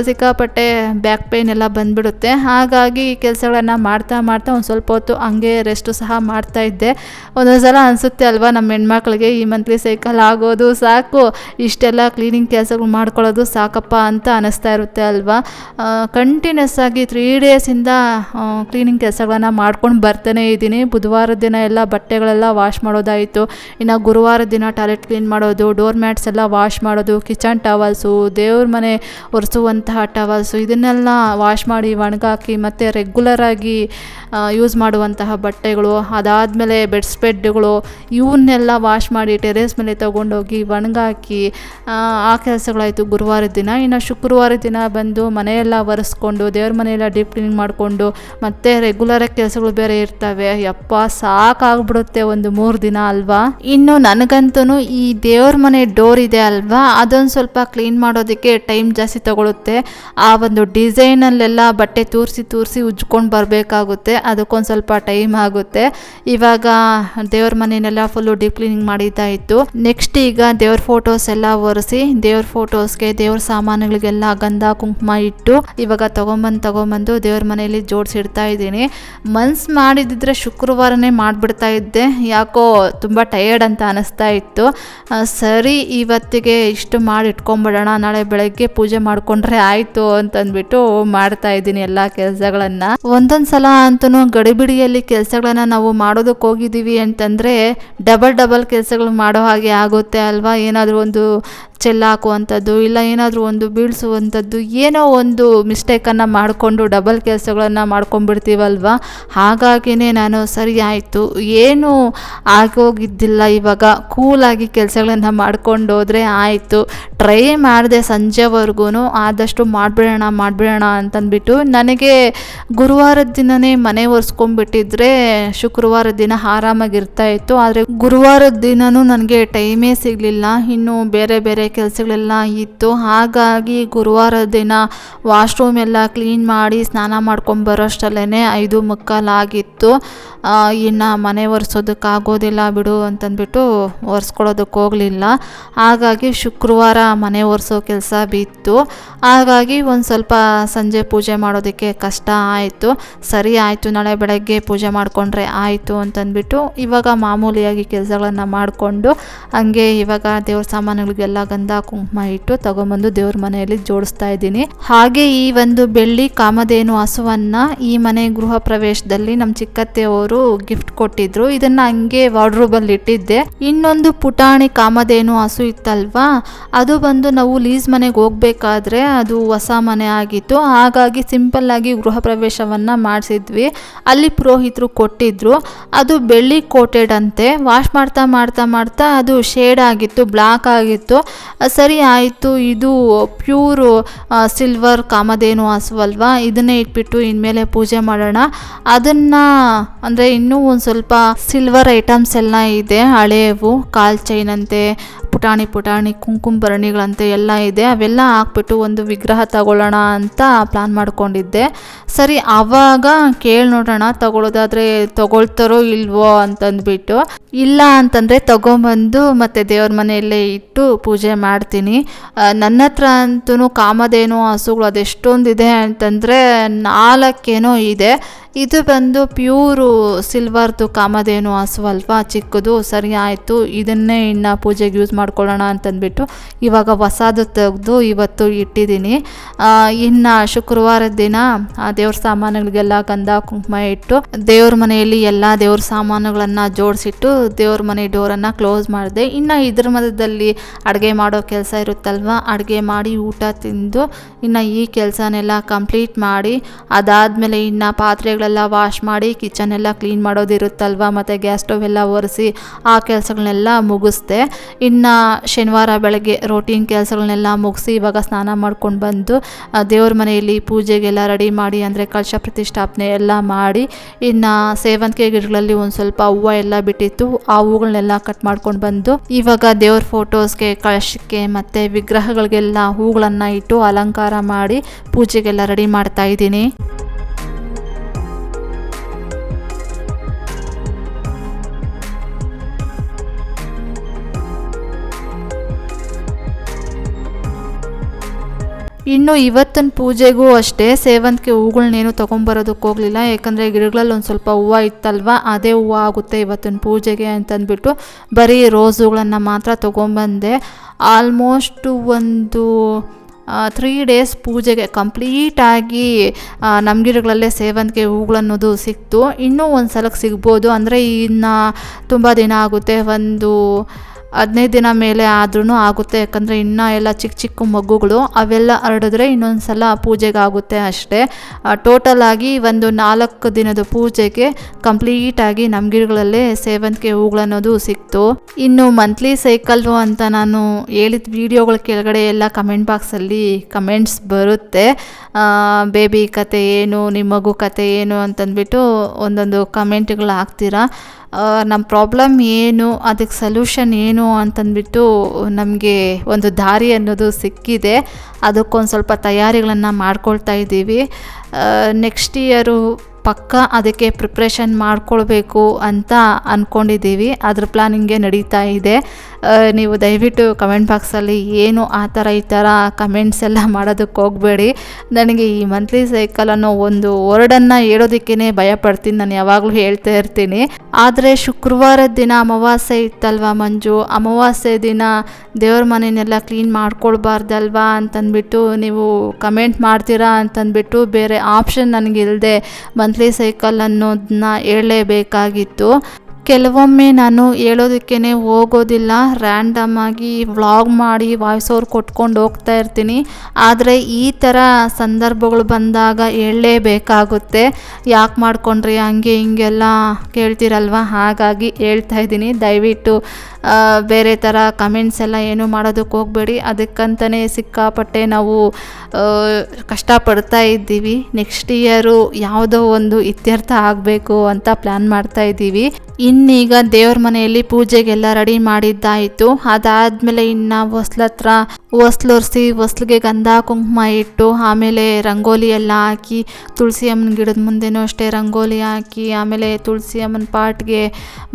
ಸಿಕ್ಕಾಪಟ್ಟೆ ಬ್ಯಾಕ್ ಪೇನ್ ಎಲ್ಲ ಬಂದ್ಬಿಡುತ್ತೆ. ಹಾಗಾಗಿ ಕೆಲಸಗಳನ್ನು ಮಾಡ್ತಾ ಮಾಡ್ತಾ ಒಂದು ಸ್ವಲ್ಪ ಹೊತ್ತು ಹಂಗೆ ರೆಸ್ಟು ಸಹ ಮಾಡ್ತಾ ಇದ್ದೆ. ಒಂದೊಂದು ಸಲ ಅನಿಸುತ್ತೆ ಅಲ್ವಾ ನಮ್ಮ ಹೆಣ್ಮಕ್ಳಿಗೆ ಈ ಮಂತ್ಲಿ ಸೈಕಲ್ ಆಗೋದು ಸಾಕು, ಇಷ್ಟೆಲ್ಲ ಕ್ಲೀನಿಂಗ್ ಕೆಲಸಗಳು ಮಾಡ್ಕೊಳ್ಳೋದು ಸಾಕಪ್ಪ ಅಂತ ಅನ್ನಿಸ್ತಾ ಇರುತ್ತೆ ಅಲ್ವಾ? ಕಂಟಿನ್ಯೂಸ್ ಆಗಿ ತ್ರೀ ಡೇಸಿಂದ ಕ್ಲೀನಿಂಗ್ ಕೆಲಸಗಳನ್ನ ಮಾಡ್ಕೊಂಡು ಬರ್ತಾನೆ ಇದ್ದೀನಿ. ಬುಧವಾರದ ದಿನ ಎಲ್ಲ ಬಟ್ಟೆಗಳೆಲ್ಲ ವಾಶ್ ಮಾಡೋದಾಯಿತು. ಇನ್ನು ಗುರುವಾರ ದಿನ ಟಾಯ್ಲೆಟ್ ಕ್ಲೀನ್ ಮಾಡೋದು ಡೋರ್ ಮ್ಯಾಟ್ಸ್ ಎಲ್ಲ ವಾಶ್ ಮಾಡೋದು ಕಿಚನ್ ಟವಲ್ಸು ದೇವ್ರ ಮನೆ ಒರೆಸುವಂತಹ ಟವಲ್ಸು ಇದನ್ನೆಲ್ಲ ವಾಶ್ ಮಾಡಿ ಒಣಗಾಕಿ ಮತ್ತು ರೆಗ್ಯುಲರಾಗಿ ಯೂಸ್ ಮಾಡುವಂತಹ ಬಟ್ಟೆಗಳು ಅದಾದಮೇಲೆ ಬೆಡ್ ಸ್ಪ್ರೆಡ್ಗಳು ಇವನ್ನೆಲ್ಲ ವಾಶ್ ಮಾಡಿ ಟೆರೇಸ್ ಮೇಲೆ ತೊಗೊಂಡೋಗಿ ಒಣಗಾಕಿ ಆ, ಕೆಲಸಗಳಾಯಿತು ಗುರುವಾರದ ದಿನ. ಇನ್ನು ಶುಕ್ರವಾರ ದಿನ ಬಂದು ಮನೆಯೆಲ್ಲ ಒರೆಸ್ಕೊಂಡು ದೇವ್ರ ಮನೆಯೆಲ್ಲ ಡೀಪ್ ಕ್ಲೀನಿಂಗ್ ಮಾಡಿಕೊಂಡು ಮತ್ತೆ ರೆಗ್ಯುಲರಾಗಿ ಕೆಲಸಗಳು ಬೇರೆ ಇರ್ತವೆ. ಯಪ್ಪ ಸಾಕಾಗ್ಬಿಡುತ್ತೆ ಒಂದು ಮೂರು ದಿನ ಅಲ್ವಾ? ಇನ್ನು ನನಗಂತೂ ಈ ದೇವ್ರ ಮನೆ ಡೋರ್ ಇದೆ ಅಲ್ವಾ? ಅದೊಂದು ಸ್ವಲ್ಪ ಕ್ಲೀನ್ ಮಾಡೋದಕ್ಕೆ ಟೈಮ್ ಜಾಸ್ತಿ ತಗೊಳುತ್ತೆ. ಆ ಒಂದು ಡಿಸೈನಲ್ಲೆಲ್ಲ ಬಟ್ಟೆ ತೂರಿಸಿ ತೂರಿಸಿ ಉಜ್ಕೊಂಡು ಬರಬೇಕಾಗುತ್ತೆ. ಅದಕ್ಕೊಂದು ಸ್ವಲ್ಪ ಟೈಮ್ ಆಗುತ್ತೆ. ಆಗುತ್ತೆ. ಇವಾಗ ದೇವ್ರ ಮನೆಯನ್ನೆಲ್ಲ ಫುಲ್ಲು ಡೀಪ್ ಕ್ಲೀನಿಂಗ್ ಮಾಡಿದ್ದಾ ಇತ್ತು. ನೆಕ್ಸ್ಟ್ ಈಗ ದೇವ್ರ ಫೋಟೋಸ್ ಎಲ್ಲ ಒರೆಸಿ, ದೇವ್ರ ಫೋಟೋಸ್ಗೆ ದೇವ್ರ ಸಾಮಾನುಗಳಿಗೆಲ್ಲ ಗಂಧ, ಕುಂಕುಮ ಇಟ್ಟು ಇವಾಗ ತಗೊಂಬಂದು ತಗೊಂಬಂದು ದೇವ್ರ ಮನೆಯಲ್ಲಿ ಜೋಡಿಸಿಡ್ತಾ ಇದ್ದೀನಿ. ಮನ್ಸು ಮಾಡಿದಿದ್ರೆ ಶುಕ್ರವಾರನೇ ಮಾಡಿಬಿಡ್ತಾ ಇದ್ದೆ. ಯಾಕೋ ತುಂಬ ಟಯರ್ಡ್ ಅಂತ ಅನಿಸ್ತಾ ಇತ್ತು. ಸರಿ, ಇವತ್ತಿಗೆ ಇಷ್ಟು ಮಾಡಿ ಇಟ್ಕೊಂಬಿಡೋಣ. ನಾಳೆ ಬೆಳಗ್ಗೆ ಪೂಜೆ ಮಾಡಿಕೊಂಡ್ರೆ ಆಯಿತು ಅಂತಂದ್ಬಿಟ್ಟು ಮಾಡ್ತಾ ಇದ್ದೀನಿ ಎಲ್ಲ ಕೆಲಸಗಳನ್ನು. ಒಂದೊಂದು ಸಲ ಅಂತೂ ಗಡಿಬಿಡಿಯಲ್ಲಿ ಕೆಲಸಗಳನ್ನ ನಾವು ಮಾಡೋದಕ್ಕೆ ಹೋಗಿದ್ದೀವಿ ಅಂತಂದರೆ ಡಬಲ್ ಡಬಲ್ ಕೆಲಸಗಳು ಮಾಡೋ ಹಾಗೆ ಆಗುತ್ತೆ ಅಲ್ವಾ? ಏನಾದರೂ ಒಂದು ಚೆಲ್ಲ ಹಾಕುವಂಥದ್ದು ಇಲ್ಲ ಏನಾದರೂ ಒಂದು ಬೀಳಿಸುವಂಥದ್ದು, ಏನೋ ಒಂದು ಮಿಸ್ಟೇಕನ್ನು ಮಾಡಿಕೊಂಡು ಡಬಲ್ ಕೆಲಸಗಳನ್ನು ಮಾಡ್ಕೊಂಡ್ಬಿಡ್ತೀವಲ್ವ? ಹಾಗಾಗಿಯೇ ನಾನು ಸರಿ ಆಯಿತು. ಏನೂ ಆಗೋಗಿದ್ದಿಲ್ಲ ಇವಾಗ. ಕೂಲಾಗಿ ಕೆಲಸಗಳನ್ನು ಮಾಡ್ಕೊಂಡು ಹೋದರೆ ಆಯಿತು. ಟ್ರೈ ಮಾಡಿದೆ ಸಂಜೆವರೆಗೂ ಆದಷ್ಟು ಮಾಡಿಬಿಡೋಣ ಮಾಡಿಬಿಡೋಣ ಅಂತಂದ್ಬಿಟ್ಟು ನನಗೆ ಗುರುವಾರದ ದಿನವೇ ಮನೆ ಒರೆಸ್ಕೊಂಡ್ಬಿಟ್ಟಿದ್ರೆ ಶುಕ್ರವಾರ ದಿನ ಆರಾಮಾಗಿರ್ತಾ ಇತ್ತು. ಆದರೆ ಗುರುವಾರದ ದಿನವೂ ನನಗೆ ಟೈಮೇ ಸಿಗಲಿಲ್ಲ. ಇನ್ನು ಬೇರೆ ಬೇರೆ ಕೆಲಸಗಳೆಲ್ಲ ಇತ್ತು. ಹಾಗಾಗಿ ಗುರುವಾರ ದಿನ ವಾಶ್ರೂಮ್ ಎಲ್ಲ ಕ್ಲೀನ್ ಮಾಡಿ ಸ್ನಾನ ಮಾಡ್ಕೊಂಡು ಬರೋಷ್ಟರಲ್ಲೇ ಐದು ಮುಕ್ಕಾಲಾಗಿತ್ತು ಇನ್ನು ಮನೆ ಒರೆಸೋದಕ್ಕಾಗೋದಿಲ್ಲ ಬಿಡು ಅಂತಂದ್ಬಿಟ್ಟು ಒರೆಸ್ಕೊಳ್ಳೋದಕ್ಕೆ ಹೋಗಲಿಲ್ಲ. ಹಾಗಾಗಿ ಶುಕ್ರವಾರ ಮನೆ ಒರೆಸೋ ಕೆಲಸ ಬಿತ್ತು. ಹಾಗಾಗಿ ಒಂದು ಸ್ವಲ್ಪ ಸಂಜೆ ಪೂಜೆ ಮಾಡೋದಕ್ಕೆ ಕಷ್ಟ ಆಯಿತು. ಸರಿ ಆಯಿತು, ನಾಳೆ ಬೆಳಗ್ಗೆ ಪೂಜೆ ಮಾಡಿಕೊಂಡ್ರೆ ಆಯಿತು ಅಂತಂದ್ಬಿಟ್ಟು ಇವಾಗ ಮಾಮೂಲಿಯಾಗಿ ಕೆಲಸಗಳನ್ನು ಮಾಡಿಕೊಂಡು ಹಂಗೆ ಇವಾಗ ದೇವ್ರ ಸಾಮಾನುಗಳಿಗೆಲ್ಲ ಗಂಧ ಕುಂಕುಮ ಇಟ್ಟು ತಗೊಂಬಂದು ದೇವ್ರ ಮನೆಯಲ್ಲಿ ಜೋಡಿಸ್ತಾ ಇದ್ದೀನಿ. ಹಾಗೆ ಈ ಒಂದು ಬೆಳ್ಳಿ ಕಾಮಧೇನು ಹಸುವನ್ನ ಈ ಮನೆ ಗೃಹ ಪ್ರವೇಶದಲ್ಲಿ ನಮ್ಮ ಚಿಕ್ಕತ್ತೆಯವರು ಗಿಫ್ಟ್ ಕೊಟ್ಟಿದ್ರು. ಇದನ್ನ ಹಂಗೆ ವಾರ್ಡ್ರೋಬಲ್ಲಿ ಇಟ್ಟಿದ್ದೆ. ಇನ್ನೊಂದು ಪುಟಾಣಿ ಕಾಮಧೇನು ಹಸು ಇತ್ತಲ್ವಾ? ಅದು ಬಂದು ನಾವು ಲೀಸ್ ಮನೆಗೆ ಹೋಗ್ಬೇಕಾದ್ರೆ ಅದು ಹೊಸ ಮನೆ ಆಗಿತ್ತು. ಹಾಗಾಗಿ ಸಿಂಪಲ್ ಆಗಿ ಗೃಹ ಪ್ರವೇಶವನ್ನ ಮಾಡಿಸಿದ್ವಿ. ಅಲ್ಲಿ ಪುರೋಹಿತರು ಕೊಟ್ಟಿದ್ರು. ಅದು ಬೆಳ್ಳಿ ಕೋಟೆಡ್ ಅಂತೆ. ವಾಶ್ ಮಾಡ್ತಾ ಮಾಡ್ತಾ ಮಾಡ್ತಾ ಅದು ಶೇಡ್ ಆಗಿತ್ತು, ಬ್ಲಾಕ್ ಆಗಿತ್ತು. ಸರಿ ಆಯಿತು, ಇದು ಪ್ಯೂರ್ ಸಿಲ್ವರ್ ಕಾಮಧೇನು ಹಸುವಲ್ವಾ? ಇದನ್ನೇ ಇಟ್ಬಿಟ್ಟು ಇನ್ಮೇಲೆ ಪೂಜೆ ಮಾಡೋಣ. ಅದನ್ನು, ಅಂದರೆ ಇನ್ನೂ ಒಂದು ಸ್ವಲ್ಪ ಸಿಲ್ವರ್ ಐಟಮ್ಸ್ ಎಲ್ಲ ಇದೆ. ಹಳೆಯವು ಕಾಲ್ ಚೈನ್ ಅಂತೆ ಪುಟಾಣಿ ಪುಟಾಣಿ, ಕುಂಕುಮ ಭರಣಿಗಳಂತೆ ಎಲ್ಲ ಇದೆ. ಅವೆಲ್ಲ ಹಾಕ್ಬಿಟ್ಟು ಒಂದು ವಿಗ್ರಹ ತಗೊಳ್ಳೋಣ ಅಂತ ಪ್ಲಾನ್ ಮಾಡ್ಕೊಂಡಿದ್ದೆ. ಸರಿ, ಆವಾಗ ಕೇಳಿ ನೋಡೋಣ ತಗೊಳ್ಳೋದಾದರೆ ತಗೊಳ್ತಾರೋ ಇಲ್ವೋ ಅಂತಂದ್ಬಿಟ್ಟು. ಇಲ್ಲ ಅಂತಂದರೆ ತಗೊಂಬಂದು ಮತ್ತೆ ದೇವ್ರ ಮನೆಯಲ್ಲೇ ಇಟ್ಟು ಪೂಜೆ ಮಾಡ್ತೀನಿ. ನನ್ನ ಹತ್ರ ಅಂತೂ ಕಾಮಧೇನು ಹಸುಗಳು ಅದೆಷ್ಟೊಂದಿದೆ ಅಂತಂದರೆ ನಾಲ್ಕೇನೋ ಇದೆ. ಇದು ಬಂದು ಪ್ಯೂರು ಸಿಲ್ವರ್ದು ಕಾಮಧೇನು ಹಸು ಅಲ್ವಾ ಚಿಕ್ಕದು, ಸರಿ ಆಯಿತು, ಇದನ್ನೇ ಇನ್ನು ಪೂಜೆಗೆ ಯೂಸ್ ಮಾಡ್ಕೊಳ್ಳೋಣ ಅಂತಂದ್ಬಿಟ್ಟು ಇವಾಗ ಹೊಸದು ತೆಗೆದು ಇವತ್ತು ಇಟ್ಟಿದ್ದೀನಿ. ಇನ್ನು ಶುಕ್ರವಾರದ ದಿನ ದೇವ್ರ ಸಾಮಾನುಗಳಿಗೆಲ್ಲ ಗಂಧ, ಕುಂಕುಮ ಇಟ್ಟು ದೇವ್ರ ಮನೆಯಲ್ಲಿ ಎಲ್ಲ ದೇವ್ರ ಸಾಮಾನುಗಳನ್ನು ಜೋಡಿಸಿಟ್ಟು ದೇವ್ರ ಮನೆ ಡೋರನ್ನು ಕ್ಲೋಸ್ ಮಾಡಿದೆ. ಇನ್ನು ಇದ್ರ ಮಧ್ಯದಲ್ಲಿ ಅಡುಗೆ ಮಾಡೋ ಕೆಲಸ ಇರುತ್ತಲ್ವ? ಅಡುಗೆ ಮಾಡಿ ಊಟ ತಿಂದು ಇನ್ನು ಈ ಕೆಲಸನೆಲ್ಲ ಕಂಪ್ಲೀಟ್ ಮಾಡಿ ಅದಾದಮೇಲೆ ಇನ್ನು ಪಾತ್ರೆಗಳೆಲ್ಲ ವಾಶ್ ಮಾಡಿ ಕಿಚನ್ ಎಲ್ಲ ಕ್ಲೀನ್ ಮಾಡೋದಿರುತ್ತಲ್ವ? ಮತ್ತು ಗ್ಯಾಸ್ ಸ್ಟವ್ ಎಲ್ಲ ಒರೆಸಿ ಆ ಕೆಲಸಗಳನ್ನೆಲ್ಲ ಮುಗಿಸ್ದೆ. ಇನ್ನು ಶನಿವಾರ ಬೆಳಗ್ಗೆ ರೋಟೀನ್ ಕೆಲಸಗಳನ್ನೆಲ್ಲ ಮುಗಿಸಿ ಇವಾಗ ಸ್ನಾನ ಮಾಡ್ಕೊಂಡು ಬಂದು ದೇವ್ರ ಮನೆಯಲ್ಲಿ ಪೂಜೆಗೆಲ್ಲ ರೆಡಿ ಮಾಡಿ, ಅಂದರೆ ಕಳಶ ಪ್ರತಿಷ್ಠಾಪನೆ ಎಲ್ಲ ಮಾಡಿ, ಇನ್ನು ಸೇವಂತಿಗೆ ಗಿಡಗಳಲ್ಲಿ ಒಂದು ಸ್ವಲ್ಪ ಹೂವು ಎಲ್ಲ ಬಿಟ್ಟಿತ್ತು, ಆ ಹೂಗಳನ್ನೆಲ್ಲ ಕಟ್ ಮಾಡ್ಕೊಂಡು ಬಂದು, ಇವಾಗ ದೇವ್ರ ಫೋಟೋಸ್ಗೆ ಕಳಶಕ್ಕೆ ಮತ್ತು ವಿಗ್ರಹಗಳಿಗೆಲ್ಲ ಹೂಗಳನ್ನು ಇಟ್ಟು ಅಲಂಕಾರ ಮಾಡಿ ಪೂಜೆಗೆಲ್ಲ ರೆಡಿ ಮಾಡ್ತಾ ಇದ್ದೀನಿ. ಇನ್ನು ಇವತ್ತಿನ ಪೂಜೆಗೂ ಅಷ್ಟೇ ಸೇವಂತಿಗೆ ಹೂಗಳನ್ನೇನು ತೊಗೊಂಬರೋದಕ್ಕೆ ಹೋಗಲಿಲ್ಲ. ಯಾಕಂದರೆ ಗಿಡಗಳಲ್ಲಿ ಒಂದು ಸ್ವಲ್ಪ ಹೂವು ಇತ್ತಲ್ವ? ಅದೇ ಹೂವು ಆಗುತ್ತೆ ಇವತ್ತಿನ ಪೂಜೆಗೆ ಅಂತಂದ್ಬಿಟ್ಟು ಬರೀ ರೋಸ್ ಹೂಗಳನ್ನು ಮಾತ್ರ ತೊಗೊಂಬಂದೆ. ಆಲ್ಮೋಸ್ಟು ಒಂದು ತ್ರೀ ಡೇಸ್ ಪೂಜೆಗೆ ಕಂಪ್ಲೀಟಾಗಿ ನಮ್ಮ ಗಿಡಗಳಲ್ಲೇ ಸೇವಂತಿಗೆ ಹೂಗಳನ್ನೋದು ಸಿಕ್ತು. ಇನ್ನೂ ಒಂದು ಸಲಕ್ಕೆ ಸಿಗ್ಬೋದು. ಅಂದರೆ ಇನ್ನು ತುಂಬ ದಿನ ಆಗುತ್ತೆ. ಒಂದು ಹದಿನೈದು ದಿನ ಮೇಲೆ ಆದ್ರೂ ಆಗುತ್ತೆ. ಯಾಕಂದರೆ ಇನ್ನೂ ಎಲ್ಲ ಚಿಕ್ಕ ಚಿಕ್ಕ ಮಗುಗಳು ಅವೆಲ್ಲ ಹರಡಿದ್ರೆ ಇನ್ನೊಂದು ಸಲ ಪೂಜೆಗೆ ಆಗುತ್ತೆ ಅಷ್ಟೇ ಟೋಟಲ್ ಆಗಿ ಒಂದು ನಾಲ್ಕು ದಿನದ ಪೂಜೆಗೆ ಕಂಪ್ಲೀಟಾಗಿ ನಮ್ಮ ಗಿಡಗಳಲ್ಲೇ ಸೇವಂತಿಗೆ ಹೂಗಳನ್ನೋದು ಸಿಕ್ತು. ಇನ್ನು ಮಂತ್ಲಿ ಸೈಕಲ್ಲು ಅಂತ ನಾನು ಹೇಳಿದ ವಿಡಿಯೋಗಳ ಕೆಳಗಡೆ ಎಲ್ಲ ಕಮೆಂಟ್ ಬಾಕ್ಸಲ್ಲಿ ಕಮೆಂಟ್ಸ್ ಬರುತ್ತೆ. ಬೇಬಿ ಕತೆ ಏನು ನಿಮ್ಮ ಮಗು ಕತೆ ಏನು ಅಂತಂದ್ಬಿಟ್ಟು ಒಂದೊಂದು ಕಮೆಂಟ್ಗಳು ಹಾಕ್ತೀರಾ. ನಮ್ಮ ಪ್ರಾಬ್ಲಮ್ ಏನು ಅದಕ್ಕೆ ಸೊಲ್ಯೂಷನ್ ಏನು ಅಂತಂದ್ಬಿಟ್ಟು ನಮಗೆ ಒಂದು ದಾರಿ ಅನ್ನೋದು ಸಿಕ್ಕಿದೆ. ಅದಕ್ಕೊಂದು ಸ್ವಲ್ಪ ತಯಾರಿಗಳನ್ನು ಮಾಡ್ಕೊಳ್ತಾ ಇದ್ದೀವಿ. ನೆಕ್ಸ್ಟ್ ಇಯರು ಪಕ್ಕ ಅದಕ್ಕೆ ಪ್ರಿಪ್ರೇಷನ್ ಮಾಡ್ಕೊಳ್ಬೇಕು ಅಂತ ಅಂದ್ಕೊಂಡಿದ್ದೀವಿ ಅದ್ರ ಪ್ಲಾನಿಂಗೇ ನಡೀತಾ ಇದೆ. ನೀವು ದಯವಿಟ್ಟು ಕಮೆಂಟ್ ಬಾಕ್ಸಲ್ಲಿ ಏನು ಆ ಥರ ಈ ಥರ ಕಮೆಂಟ್ಸ್ ಎಲ್ಲ ಮಾಡೋದಕ್ಕೆ ಹೋಗಬೇಡಿ. ನನಗೆ ಈ ಮಂತ್ಲಿ ಸೈಕಲ್ ಅನ್ನೋ ಒಂದು ವರ್ಡನ್ನು ಹೇಳೋದಕ್ಕೇ ಭಯ ಪಡ್ತೀನಿ ನಾನು ಯಾವಾಗಲೂ ಹೇಳ್ತಾ ಇರ್ತೀನಿ. ಆದರೆ ಶುಕ್ರವಾರದ ದಿನ ಅಮಾವಾಸ್ಯೆ ಇತ್ತಲ್ವ ಮಂಜು? ಅಮಾವಾಸ್ಯೆ ದಿನ ದೇವ್ರ ಮನೆಯನ್ನೆಲ್ಲ ಕ್ಲೀನ್ ಮಾಡ್ಕೊಳ್ಬಾರ್ದಲ್ವಾ ಅಂತಂದ್ಬಿಟ್ಟು ನೀವು ಕಮೆಂಟ್ ಮಾಡ್ತೀರಾ ಅಂತಂದ್ಬಿಟ್ಟು ಬೇರೆ ಆಪ್ಷನ್ ನನಗಿಲ್ಲದೆ ಮಂತ್ಲಿ ಸೈಕಲ್ ಅನ್ನೋದನ್ನ ಹೇಳಲೇಬೇಕಾಗಿತ್ತು. ಕೆಲವೊಮ್ಮೆ ನಾನು ಹೇಳೋದಕ್ಕೇ ಹೋಗೋದಿಲ್ಲ. ರ್ಯಾಂಡಮ್ ಆಗಿ ವ್ಲಾಗ್ ಮಾಡಿ ವಾಯ್ಸ್ ಓವರ್ ಕೊಟ್ಕೊಂಡು ಹೋಗ್ತಾ ಇರ್ತೀನಿ. ಆದರೆ ಈ ಥರ ಸಂದರ್ಭಗಳು ಬಂದಾಗ ಹೇಳಲೇಬೇಕಾಗುತ್ತೆ ಯಾಕೆ ಮಾಡ್ಕೊಂಡ್ರಿ? ಹಂಗೆ ಹಿಂಗೆಲ್ಲ ಕೇಳ್ತೀರಲ್ವ? ಹಾಗಾಗಿ ಹೇಳ್ತಾ ಇದ್ದೀನಿ. ದಯವಿಟ್ಟು ಬೇರೆ ಥರ ಕಮೆಂಟ್ಸ್ ಎಲ್ಲ ಏನು ಮಾಡೋದಕ್ಕೆ ಹೋಗಬೇಡಿ. ಅದಕ್ಕಂತಲೇ ಸಿಕ್ಕಾಪಟ್ಟೆ ನಾವು ಕಷ್ಟಪಡ್ತಾ ಇದ್ದೀವಿ. ನೆಕ್ಸ್ಟ್ ಇಯರು ಯಾವುದೋ ಒಂದು ಇತ್ಯರ್ಥ ಆಗಬೇಕು ಅಂತ ಪ್ಲ್ಯಾನ್ ಮಾಡ್ತಾ ಇದ್ದೀವಿ. ಇನ್ನೀಗ ದೇವ್ರ ಮನೆಯಲ್ಲಿ ಪೂಜೆಗೆಲ್ಲ ರೆಡಿ ಮಾಡಿದ್ದಾಯಿತು. ಅದಾದಮೇಲೆ ಇನ್ನು ಹೊಸ್ಲತ್ರ ಹೊಸ್ಲೊರೆಸಿ, ಹೊಸ್ಲಿಗೆ ಗಂಧ, ಕುಂಕುಮ ಇಟ್ಟು, ಆಮೇಲೆ ರಂಗೋಲಿ ಎಲ್ಲ ಹಾಕಿ ತುಳಸಿ ಅಮ್ಮನ ಗಿಡದ ಮುಂದೆನೂ ಅಷ್ಟೇ ರಂಗೋಲಿ ಹಾಕಿ, ಆಮೇಲೆ ತುಳಸಿ ಅಮ್ಮನ ಪಾಟ್ಗೆ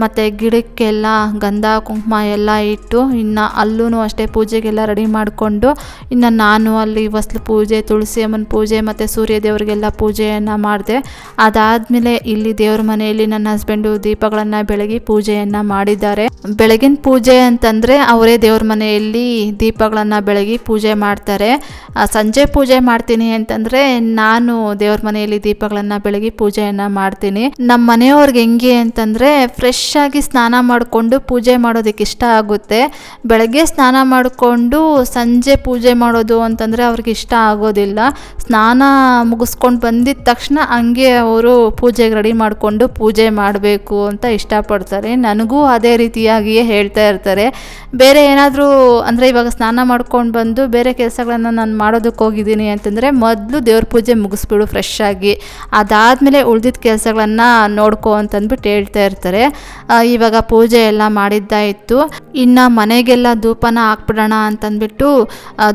ಮತ್ತು ಗಿಡಕ್ಕೆಲ್ಲ ಗಂಧ, ಕುಂಕುಮ ಎಲ್ಲ ಇಟ್ಟು, ಇನ್ನು ಅಲ್ಲೂ ಅಷ್ಟೇ ಪೂಜೆಗೆಲ್ಲ ರೆಡಿ ಮಾಡಿಕೊಂಡು, ಇನ್ನು ನಾನು ಅಲ್ಲಿ ಹೊಸ್ಲು ಪೂಜೆ ತುಳಸಿ ಅಮ್ಮನ ಪೂಜೆ ಮತ್ತು ಸೂರ್ಯ ದೇವರಿಗೆಲ್ಲ ಪೂಜೆಯನ್ನು ಮಾಡಿದೆ. ಅದಾದಮೇಲೆ ಇಲ್ಲಿ ದೇವ್ರ ಮನೆಯಲ್ಲಿ ನನ್ನ ಹಸ್ಬೆಂಡು ದೀಪಗಳನ್ನು ಬೆಳಗಿ ಪೂಜೆಯನ್ನು ಮಾಡಿದ್ದಾರೆ. ಬೆಳಗಿನ ಪೂಜೆ ಅಂತಂದ್ರೆ ಅವರೇ ದೇವ್ರ ಮನೆಯಲ್ಲಿ ದೀಪಗಳನ್ನು ಬೆಳಗಿ ಪೂಜೆ ಮಾಡ್ತಾರೆ. ಸಂಜೆ ಪೂಜೆ ಮಾಡ್ತೀನಿ ಅಂತಂದ್ರೆ ನಾನು ದೇವ್ರ ಮನೆಯಲ್ಲಿ ದೀಪಗಳನ್ನು ಬೆಳಗಿ ಪೂಜೆಯನ್ನು ಮಾಡ್ತೀನಿ. ನಮ್ಮ ಮನೆಯವ್ರಿಗೆ ಹೆಂಗೆ ಅಂತಂದ್ರೆ ಫ್ರೆಶ್ ಆಗಿ ಸ್ನಾನ ಮಾಡಿಕೊಂಡು ಪೂಜೆ ಮಾಡೋದಕ್ಕೆ ಇಷ್ಟ ಆಗುತ್ತೆ. ಬೆಳಗ್ಗೆ ಸ್ನಾನ ಮಾಡಿಕೊಂಡು ಸಂಜೆ ಪೂಜೆ ಮಾಡೋದು ಅಂತಂದ್ರೆ ಅವ್ರಿಗೆ ಇಷ್ಟ ಆಗೋದಿಲ್ಲ. ಸ್ನಾನ ಮುಗಿಸ್ಕೊಂಡು ಬಂದಿದ ತಕ್ಷಣ ಹಂಗೆ ಅವರು ಪೂಜೆಗೆ ರೆಡಿ ಮಾಡಿಕೊಂಡು ಪೂಜೆ ಮಾಡಬೇಕು ಅಂತ ಇಷ್ಟಪಡ್ತಾರೆ. ನನಗೂ ಅದೇ ರೀತಿಯಾಗಿಯೇ ಹೇಳ್ತಾ ಇರ್ತಾರೆ. ಬೇರೆ ಏನಾದರೂ ಅಂದರೆ ಇವಾಗ ಸ್ನಾನ ಮಾಡ್ಕೊಂಡು ಬಂದು ಬೇರೆ ಕೆಲಸಗಳನ್ನು ನಾನು ಮಾಡೋದಕ್ಕೆ ಹೋಗಿದ್ದೀನಿ ಅಂತಂದರೆ ಮೊದಲು ದೇವ್ರ ಪೂಜೆ ಮುಗಿಸ್ಬಿಡು ಫ್ರೆಶ್ ಆಗಿ. ಅದಾದಮೇಲೆ ಉಳಿದಿದ್ದ ಕೆಲಸಗಳನ್ನು ನೋಡ್ಕೋ ಅಂತಂದ್ಬಿಟ್ಟು ಹೇಳ್ತಾ ಇರ್ತಾರೆ. ಇವಾಗ ಪೂಜೆ ಎಲ್ಲ ಮಾಡಿದ್ದಾಯಿತು. ಇನ್ನು ಮನೆಗೆಲ್ಲ ಧೂಪನ ಹಾಕ್ಬಿಡೋಣ ಅಂತಂದ್ಬಿಟ್ಟು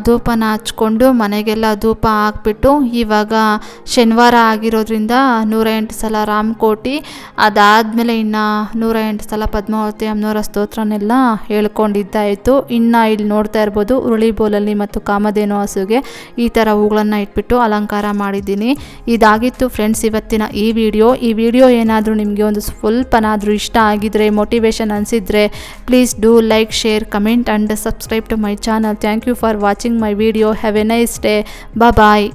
ಧೂಪನ ಹಚ್ಕೊಂಡು ಮನೆಗೆಲ್ಲ ಧೂಪ ಹಾಕ್ಬಿಟ್ಟು, ಇವಾಗ ಶನಿವಾರ ಆಗಿರೋದ್ರಿಂದ ನೂರ ಎಂಟು ಸಲ ರಾಮಕೋಟಿ. ಅದಾದಮೇಲೆ ಇನ್ನು ನೂರ ಎಂಟು ಸಲ ಪದ್ಮಾವತಿ ಅಮ್ಮನವರ ಸ್ತೋತ್ರನೆಲ್ಲ ಹೇಳ್ಕೊಂಡಿದ್ದಾಯಿತು. ಇನ್ನು ಇಲ್ಲಿ ನೋಡ್ತಾ ಇರ್ಬೋದು ಉರುಳಿ ಬೋಲಲ್ಲಿ ಮತ್ತು ಕಾಮಧೇನು ಹಸುಗೆ ಈ ಥರ ಹೂಗಳನ್ನು ಇಟ್ಬಿಟ್ಟು ಅಲಂಕಾರ ಮಾಡಿದ್ದೀನಿ. ಇದಾಗಿತ್ತು ಫ್ರೆಂಡ್ಸ್ ಇವತ್ತಿನ ಈ ವಿಡಿಯೋ ಈ ವಿಡಿಯೋ ಏನಾದರೂ ನಿಮಗೆ ಒಂದು ಸ್ವಲ್ಪನಾದರೂ ಇಷ್ಟ ಆಗಿದ್ರೆ motivation ಅನಿಸಿದರೆ please do like share comment and subscribe to my channel thank you for watching my video have a nice day bye